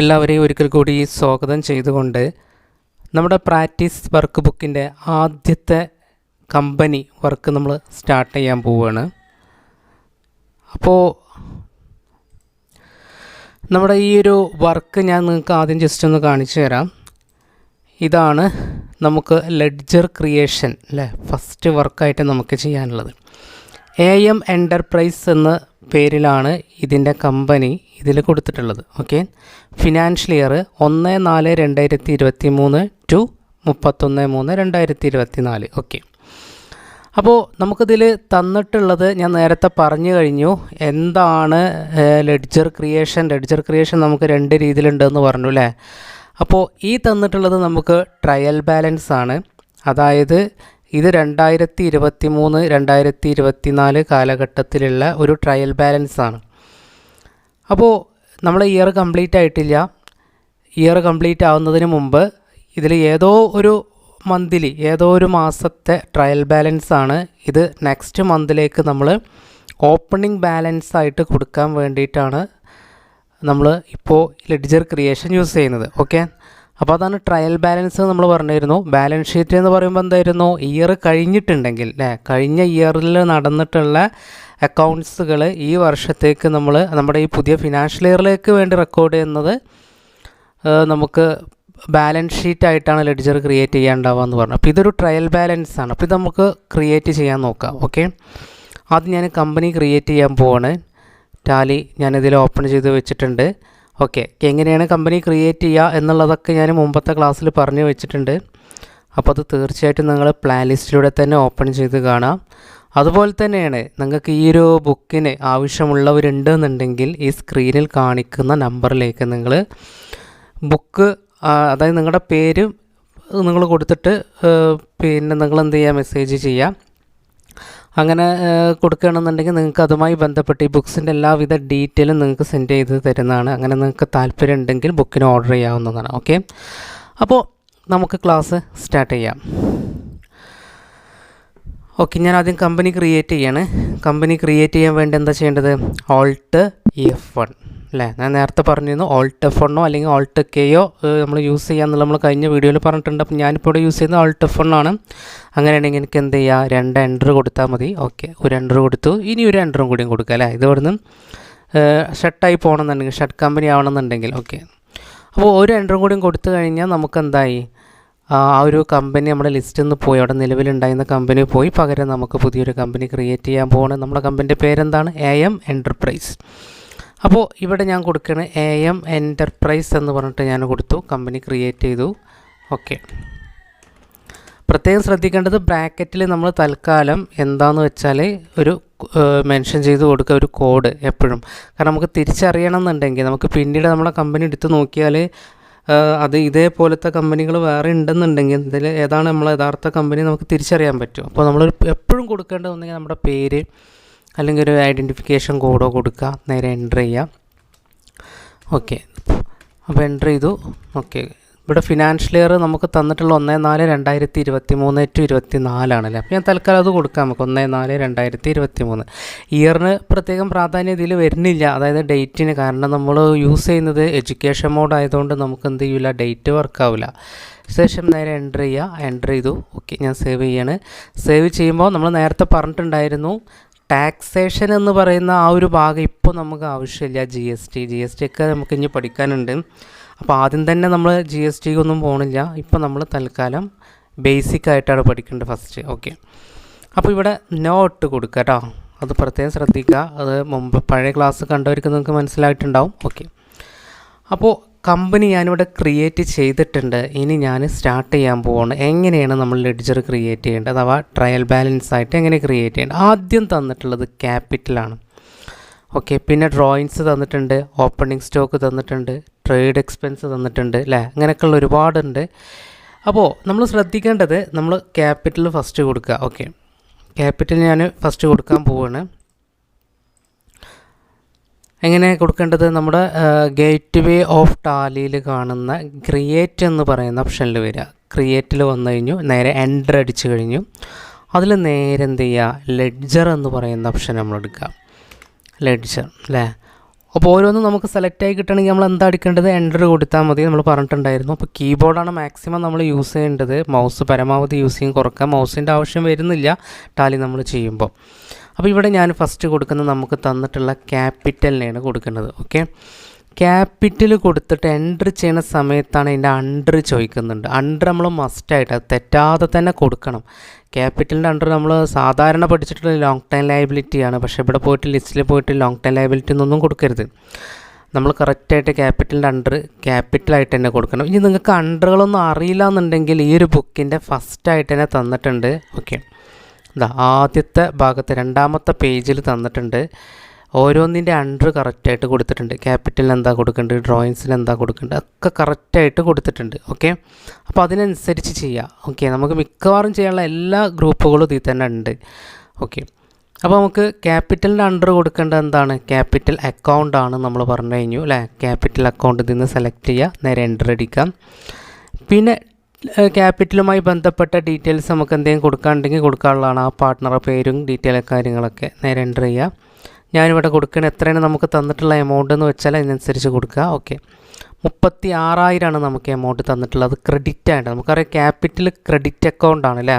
എല്ലാവരെയും ഒരിക്കൽ കൂടി സ്വാഗതം ചെയ്തുകൊണ്ട് നമ്മുടെ പ്രാക്ടീസ് വർക്ക് ബുക്കിന്റെ ആദ്യത്തെ കമ്പനി വർക്ക് നമ്മൾ സ്റ്റാർട്ട് ചെയ്യാൻ പോവുകയാണ്. അപ്പോൾ നമ്മുടെ ഈ ഒരു വർക്ക് ഞാൻ നിങ്ങൾക്ക് ആദ്യം ജസ്റ്റ് ഒന്ന് കാണിച്ചു തരാം. ഇതാണ് നമുക്ക് ലെഡ്ജർ ക്രിയേഷൻ അല്ലേ? ഫസ്റ്റ് വർക്കായിട്ട് നമുക്ക് ചെയ്യാനുള്ളത്. എ എം എന്റർപ്രൈസ് എന്ന പേരിലാണ് ഇതിന്റെ കമ്പനി ഇതിൽ കൊടുത്തിട്ടുള്ളത്. ഓക്കെ ഫിനാൻഷ്യൽ ഇയർ ഒന്ന് നാല് രണ്ടായിരത്തി ഇരുപത്തി മൂന്ന് ടു മുപ്പത്തൊന്ന് മൂന്ന് രണ്ടായിരത്തി ഇരുപത്തി നാല് ഓക്കെ. അപ്പോൾ നമുക്കിതിൽ തന്നിട്ടുള്ളത് ഞാൻ നേരത്തെ പറഞ്ഞു കഴിഞ്ഞു. എന്താണ് ലെഡ്ജർ ക്രിയേഷൻ? ലെഡ്ജർ ക്രിയേഷൻ നമുക്ക് രണ്ട് രീതിയിലുണ്ടെന്ന് പറഞ്ഞു അല്ലേ അപ്പോൾ ഈ തന്നിട്ടുള്ളത് നമുക്ക് ട്രയൽ ബാലൻസ് ആണ്. അതായത് ഇത് രണ്ടായിരത്തി ഇരുപത്തി മൂന്ന് രണ്ടായിരത്തി ഇരുപത്തി നാല് കാലഘട്ടത്തിലുള്ള ഒരു ട്രയൽ ബാലൻസ് ആണ്. അപ്പോൾ നമ്മൾ ഇയർ കംപ്ലീറ്റ് ആയിട്ടില്ല. ഇയർ കംപ്ലീറ്റ് ആവുന്നതിന് മുമ്പ് ഇതിൽ ഏതോ ഒരു മന്തിലി ഏതോ ഒരു മാസത്തെ ട്രയൽ ബാലൻസ് ആണ് ഇത് നെക്സ്റ്റ് മന്തിലേക്ക് നമ്മൾ ഓപ്പണിംഗ് ബാലൻസ് ആയിട്ട് കൊടുക്കാൻ വേണ്ടിയിട്ടാണ് നമ്മൾ ഇപ്പോൾ ലെഡ്ജർ ക്രിയേഷൻ യൂസ് ചെയ്യുന്നത്. ഓക്കെ അപ്പോൾ അതാണ് ട്രയൽ ബാലൻസ് നമ്മൾ പറഞ്ഞിരുന്നു. ബാലൻസ് ഷീറ്റ് എന്ന് പറയുമ്പോൾ എന്തായിരുന്നു? ഇയർ കഴിഞ്ഞിട്ടുണ്ടെങ്കിൽ അല്ലേ കഴിഞ്ഞ ഇയറിൽ നടന്നിട്ടുള്ള അക്കൗണ്ട്സുകൾ ഈ വർഷത്തേക്ക് നമ്മൾ നമ്മുടെ ഈ പുതിയ ഫിനാൻഷ്യൽ ഇയറിലേക്ക് വേണ്ടി റെക്കോർഡ് ചെയ്യുന്നത് നമുക്ക് ബാലൻസ് ഷീറ്റ് ആയിട്ടാണ് ലെഡ്ജർ ക്രിയേറ്റ് ചെയ്യാണ്ടാവുക എന്ന് പറഞ്ഞു. അപ്പോൾ ഇതൊരു ട്രയൽ ബാലൻസ് ആണ്. അപ്പോൾ ഇത് നമുക്ക് ക്രിയേറ്റ് ചെയ്യാൻ നോക്കാം. ഓക്കെ അത് ഞാൻ കമ്പനി ക്രിയേറ്റ് ചെയ്യാൻ പോവാണ്. ടാലി ഞാനിതിൽ ഓപ്പൺ ചെയ്ത് വെച്ചിട്ടുണ്ട്. ഓക്കെ എങ്ങനെയാണ് കമ്പനി ക്രിയേറ്റ് ചെയ്യുക എന്നുള്ളതൊക്കെ ഞാൻ മുമ്പത്തെ ക്ലാസ്സിൽ പറഞ്ഞു വെച്ചിട്ടുണ്ട്. അപ്പോൾ അത് തീർച്ചയായിട്ടും നിങ്ങൾ പ്ലാൻ ലിസ്റ്റിലൂടെ തന്നെ ഓപ്പൺ ചെയ്ത് കാണാം. അതുപോലെ തന്നെയാണ് നിങ്ങൾക്ക് ഈ ഒരു ബുക്കിന് ആവശ്യമുള്ളവരുണ്ടെന്നുണ്ടെങ്കിൽ ഈ സ്ക്രീനിൽ കാണിക്കുന്ന നമ്പറിലേക്ക് നിങ്ങൾ ബുക്ക് അതായത് നിങ്ങളുടെ പേര് നിങ്ങൾ കൊടുത്തിട്ട് പിന്നെ നിങ്ങൾ എന്ത് ചെയ്യുക മെസ്സേജ് ചെയ്യാം. അങ്ങനെ കൊടുക്കുകയാണെന്നുണ്ടെങ്കിൽ നിങ്ങൾക്ക് അതുമായി ബന്ധപ്പെട്ട് ഈ ബുക്സിന്റെ എല്ലാവിധ ഡീറ്റെയിലും നിങ്ങൾക്ക് സെൻഡ് ചെയ്ത് തരുന്നതാണ്. അങ്ങനെ നിങ്ങൾക്ക് താല്പര്യം ഉണ്ടെങ്കിൽ ബുക്കിന് ഓർഡർ ചെയ്യാവുന്നതാണ്. ഓക്കെ അപ്പോൾ നമുക്ക് ക്ലാസ് സ്റ്റാർട്ട് ചെയ്യാം. ഓക്കെ ഞാൻ ആദ്യം കമ്പനി ക്രിയേറ്റ് ചെയ്യാണ്. കമ്പനി ക്രിയേറ്റ് ചെയ്യാൻ വേണ്ടി എന്താ ചെയ്യേണ്ടത്? ഓൾട്ട് എഫ് വൺ അല്ലേ? ഞാൻ നേരത്തെ പറഞ്ഞിരുന്നു ഓൾട്ട് എഫ് വണ്ണോ അല്ലെങ്കിൽ ഓൾട്ട് കെയോ നമ്മൾ യൂസ് ചെയ്യാമെന്നുള്ള നമ്മൾ കഴിഞ്ഞ വീഡിയോയിൽ പറഞ്ഞിട്ടുണ്ട്. അപ്പം ഞാനിപ്പോൾ ഇവിടെ യൂസ് ചെയ്യുന്നത് ഓൾട്ട് എഫ് ആണ്. അങ്ങനെയാണെങ്കിൽ എനിക്ക് എന്ത് ചെയ്യുക രണ്ട് എൻട്രി കൊടുത്താൽ മതി. ഓക്കെ ഒരു എൻട്രി കൊടുത്തു. ഇനി ഒരു എൻട്രും കൂടിയും കൊടുക്കുക അല്ലേ? ഇത് ഷട്ടായി പോകണമെന്നുണ്ടെങ്കിൽ ഷട്ട് കമ്പനി ആവണമെന്നുണ്ടെങ്കിൽ ഓക്കെ. അപ്പോൾ ഒരു എൻട്രും കൂടിയും കൊടുത്തു കഴിഞ്ഞാൽ നമുക്ക് എന്തായി? ആ ഒരു കമ്പനി നമ്മുടെ ലിസ്റ്റിൽ നിന്ന് പോയി അവിടെ നിലവിലുണ്ടായിരുന്ന കമ്പനി പോയി പകരം നമുക്ക് പുതിയൊരു കമ്പനി ക്രിയേറ്റ് ചെയ്യാൻ പോകണം നമ്മുടെ കമ്പനിന്റെ പേരെന്താണ്? എ എം എന്റർപ്രൈസ് അപ്പോൾ ഇവിടെ ഞാൻ കൊടുക്കുകയാണ് എ എം എന്റർപ്രൈസ് എന്ന് പറഞ്ഞിട്ട് ഞാൻ കൊടുത്തു. കമ്പനി ക്രിയേറ്റ് ചെയ്തു. ഓക്കെ പ്രത്യേകം ശ്രദ്ധിക്കേണ്ടത് ബ്രാക്കറ്റിൽ നമ്മൾ തൽക്കാലം എന്താണെന്ന് വെച്ചാൽ ഒരു മെൻഷൻ ചെയ്ത് കൊടുക്കുക ഒരു കോഡ് എപ്പോഴും. കാരണം നമുക്ക് തിരിച്ചറിയണം എന്നുണ്ടെങ്കിൽ നമുക്ക് പിന്നീട് നമ്മളെ കമ്പനി എടുത്ത് നോക്കിയാൽ അത് ഇതേപോലത്തെ കമ്പനികൾ വേറെ ഉണ്ടെന്നുണ്ടെങ്കിൽ ഇതിൽ ഏതാണ് നമ്മൾ യഥാർത്ഥ കമ്പനി നമുക്ക് തിരിച്ചറിയാൻ പറ്റും. അപ്പോൾ നമ്മൾ എപ്പോഴും കൊടുക്കേണ്ടതെന്നുണ്ടെങ്കിൽ നമ്മുടെ പേര് അല്ലെങ്കിൽ ഒരു ഐഡന്റിഫിക്കേഷൻ കോഡോ കൊടുക്കുക നേരെ എന്റർ ചെയ്യുക. ഓക്കെ. അപ്പോൾ എന്റർ ചെയ്തു. ഓക്കെ. ഇവിടെ ഫിനാൻഷ്യൽ ഇയർ നമുക്ക് തന്നിട്ടുള്ള ഒന്ന് നാല് രണ്ടായിരത്തി ഇരുപത്തി മൂന്ന് ടു ഇരുപത്തി നാലാണല്ലേ അപ്പോൾ ഞാൻ തൽക്കാലം അത് കൊടുക്കാം നമുക്ക്. ഒന്ന് നാല് രണ്ടായിരത്തി ഇരുപത്തി മൂന്ന് ഇയറിന് പ്രത്യേകം പ്രാധാന്യം ഇതിൽ വരുന്നില്ല. അതായത് ഡേറ്റിന് കാരണം നമ്മൾ യൂസ് ചെയ്യുന്നത് എഡ്യൂക്കേഷൻ മോഡ് ആയതുകൊണ്ട് നമുക്ക് എന്ത് ചെയ്യില്ല ഡേറ്റ് വർക്കാവില്ല ശേഷം നേരെ എന്റർ ചെയ്യുക എന്റർ ചെയ്തു. ഓക്കെ ഞാൻ സേവ് ചെയ്യാണ്. സേവ് ചെയ്യുമ്പോൾ നമ്മൾ നേരത്തെ പറഞ്ഞിട്ടുണ്ടായിരുന്നു ടാക്സേഷൻ എന്ന് പറയുന്ന ആ ഒരു ഭാഗം ഇപ്പോൾ നമുക്ക് ആവശ്യമില്ല. G S T G S T ഒക്കെ നമുക്ക് ഇനി പഠിക്കാനുണ്ട്. അപ്പോൾ ആദ്യം തന്നെ നമ്മൾ ജി എസ് ടിക്ക് ഒന്നും പോകണില്ല ഇപ്പോൾ നമ്മൾ തൽക്കാലം ബേസിക് ആയിട്ടാണ് പഠിക്കേണ്ടത് ഫസ്റ്റ് ഓക്കെ അപ്പോൾ ഇവിടെ നോട്ട് കൊടുക്കുക കേട്ടോ അത് പ്രത്യേകം ശ്രദ്ധിക്കുക. അത് മുമ്പ് പഴയ ക്ലാസ് കണ്ടവർക്ക് നിങ്ങൾക്ക് മനസ്സിലായിട്ടുണ്ടാവും. ഓക്കെ അപ്പോൾ കമ്പനി ഞാനിവിടെ ക്രിയേറ്റ് ചെയ്തിട്ടുണ്ട്. ഇനി ഞാൻ സ്റ്റാർട്ട് ചെയ്യാൻ പോകുന്നത് എങ്ങനെയാണ് നമ്മൾ ലെഡ്ജർ ക്രിയേറ്റ് ചെയ്യേണ്ടത്? അഥവാ ട്രയൽ ബാലൻസ് ആയിട്ട് എങ്ങനെ ക്രിയേറ്റ് ചെയ്യേണ്ടത്? ആദ്യം തന്നിട്ടുള്ളത് ക്യാപിറ്റലാണ് ഓക്കെ പിന്നെ ഡ്രോയിങ്സ് തന്നിട്ടുണ്ട് ഓപ്പണിംഗ് സ്റ്റോക്ക് തന്നിട്ടുണ്ട് ട്രേഡ് എക്സ്പെൻസ് തന്നിട്ടുണ്ട് അല്ലേ അങ്ങനെയൊക്കെയുള്ള ഒരുപാടുണ്ട്. അപ്പോൾ നമ്മൾ ശ്രദ്ധിക്കേണ്ടത് നമ്മൾ ക്യാപിറ്റൽ ഫസ്റ്റ് കൊടുക്കുക ഓക്കെ ക്യാപിറ്റൽ ഞാൻ ഫസ്റ്റ് കൊടുക്കാൻ പോവാണ്. എങ്ങനെ കൊടുക്കേണ്ടത്? നമ്മുടെ ഗേറ്റ് വേ ഓഫ് ടാലിയിൽ കാണുന്ന ക്രിയേറ്റ് എന്ന് പറയുന്ന ഓപ്ഷനിൽ വരിക. ക്രിയേറ്റിൽ വന്നു കഴിഞ്ഞു നേരെ എന്റർ അടിച്ചു കഴിഞ്ഞു. അതിൽ നേരെ എന്ത് ചെയ്യുക? ലെഡ്ജർ എന്ന് പറയുന്ന ഓപ്ഷൻ നമ്മൾ എടുക്കുക. ലെഡ്ജർ അല്ലേ? അപ്പോൾ ഓരോന്നും നമുക്ക് സെലക്ട് ആയി കിട്ടണമെങ്കിൽ നമ്മൾ എന്താ അടിക്കേണ്ടത്? എന്റർ കൊടുത്താൽ മതി നമ്മൾ പറഞ്ഞിട്ടുണ്ടായിരുന്നു. അപ്പോൾ കീബോർഡാണ് മാക്സിമം നമ്മൾ യൂസ് ചെയ്യേണ്ടത്. മൗസ് പരമാവധി യൂസ് ചെയ്യും കുറക്കുക മൗസിന്റെ ആവശ്യം വരുന്നില്ല. ടാലി നമ്മൾ ചെയ്യുമ്പോൾ. അപ്പോൾ ഇവിടെ ഞാൻ ഫസ്റ്റ് കൊടുക്കുന്നത് നമുക്ക് തന്നിട്ടുള്ള ക്യാപിറ്റലിനെയാണ് കൊടുക്കുന്നത്. ഓക്കെ ക്യാപിറ്റൽ കൊടുത്തിട്ട് എൻട്രി ചെയ്യുന്ന സമയത്താണ് അതിന്റെ അണ്ടർ ചോദിക്കുന്നുണ്ട്. അണ്ടർ നമ്മൾ മസ്റ്റായിട്ട് അത് തെറ്റാതെ തന്നെ കൊടുക്കണം. ക്യാപിറ്റലിന്റെ അണ്ടർ നമ്മൾ സാധാരണ പഠിച്ചിട്ടുള്ള ലോങ് ടൈം ലയബിലിറ്റിയാണ് പക്ഷേ ഇവിടെ പോയിട്ട് ലിസ്റ്റിൽ പോയിട്ട് ലോങ് ടൈം ലയബിലിറ്റി ഒന്നും കൊടുക്കരുത്. നമ്മൾ കറക്റ്റായിട്ട് ക്യാപിറ്റലിന്റെ അണ്ടർ ക്യാപിറ്റലായിട്ട് തന്നെ കൊടുക്കണം. ഇനി നിങ്ങൾക്ക് അണ്ടറുകളൊന്നും അറിയില്ല എന്നുണ്ടെങ്കിൽ ഈ ഒരു ബുക്കിന്റെ ഫസ്റ്റായിട്ട് തന്നെ തന്നിട്ടുണ്ട്. ഓക്കെ ഇതാ ആദ്യത്തെ ഭാഗത്ത് രണ്ടാമത്തെ പേജിൽ തന്നിട്ടുണ്ട്. ഓരോന്നിന്റെ അണ്ടർ കറക്റ്റായിട്ട് കൊടുത്തിട്ടുണ്ട്. ക്യാപിറ്റലിന് എന്താ കൊടുക്കേണ്ടത്? ഡ്രോയിങ്സിന് എന്താ കൊടുക്കേണ്ടത്? ഒക്കെ കറക്റ്റായിട്ട് കൊടുത്തിട്ടുണ്ട്. ഓക്കെ അപ്പോൾ അതിനനുസരിച്ച് ചെയ്യുക ഓക്കെ നമുക്ക് മിക്കവാറും ചെയ്യാനുള്ള എല്ലാ ഗ്രൂപ്പുകളും ഇതിൽ തന്നെ ഉണ്ട്. ഓക്കെ അപ്പോൾ നമുക്ക് ക്യാപിറ്റലിന്റെ അണ്ടർ കൊടുക്കേണ്ടത് എന്താണ്? ക്യാപിറ്റൽ അക്കൗണ്ട് ആണ് നമ്മൾ പറഞ്ഞു കഴിഞ്ഞു അല്ലേ? ക്യാപിറ്റൽ അക്കൗണ്ട് ഇതിൽ നിന്ന് സെലക്ട് ചെയ്യുക നേരെ എന്റർ അടിക്കാം പിന്നെ ക്യാപിറ്റലുമായി ബന്ധപ്പെട്ട ഡീറ്റെയിൽസ് നമുക്ക് എന്തെങ്കിലും കൊടുക്കാനുണ്ടെങ്കിൽ കൊടുക്കാനുള്ളതാണ്. ആ പാർട്ട്ണറെ പേരും ഡീറ്റെയിൽ കാര്യങ്ങളൊക്കെ നേരെ എന്റർ ചെയ്യുക. ഞാനിവിടെ കൊടുക്കണ എത്രയാണ് നമുക്ക് തന്നിട്ടുള്ള എമൗണ്ട് എന്ന് വെച്ചാൽ അതിനനുസരിച്ച് കൊടുക്കുക. ഓക്കെ മുപ്പത്തി ആറായിരമാണ് നമുക്ക് എമൗണ്ട് തന്നിട്ടുള്ളത്. ക്രെഡിറ്റ് ആയിട്ട് നമുക്കറിയാം ക്യാപിറ്റൽ ക്രെഡിറ്റ് അക്കൗണ്ട് ആണ് അല്ലേ?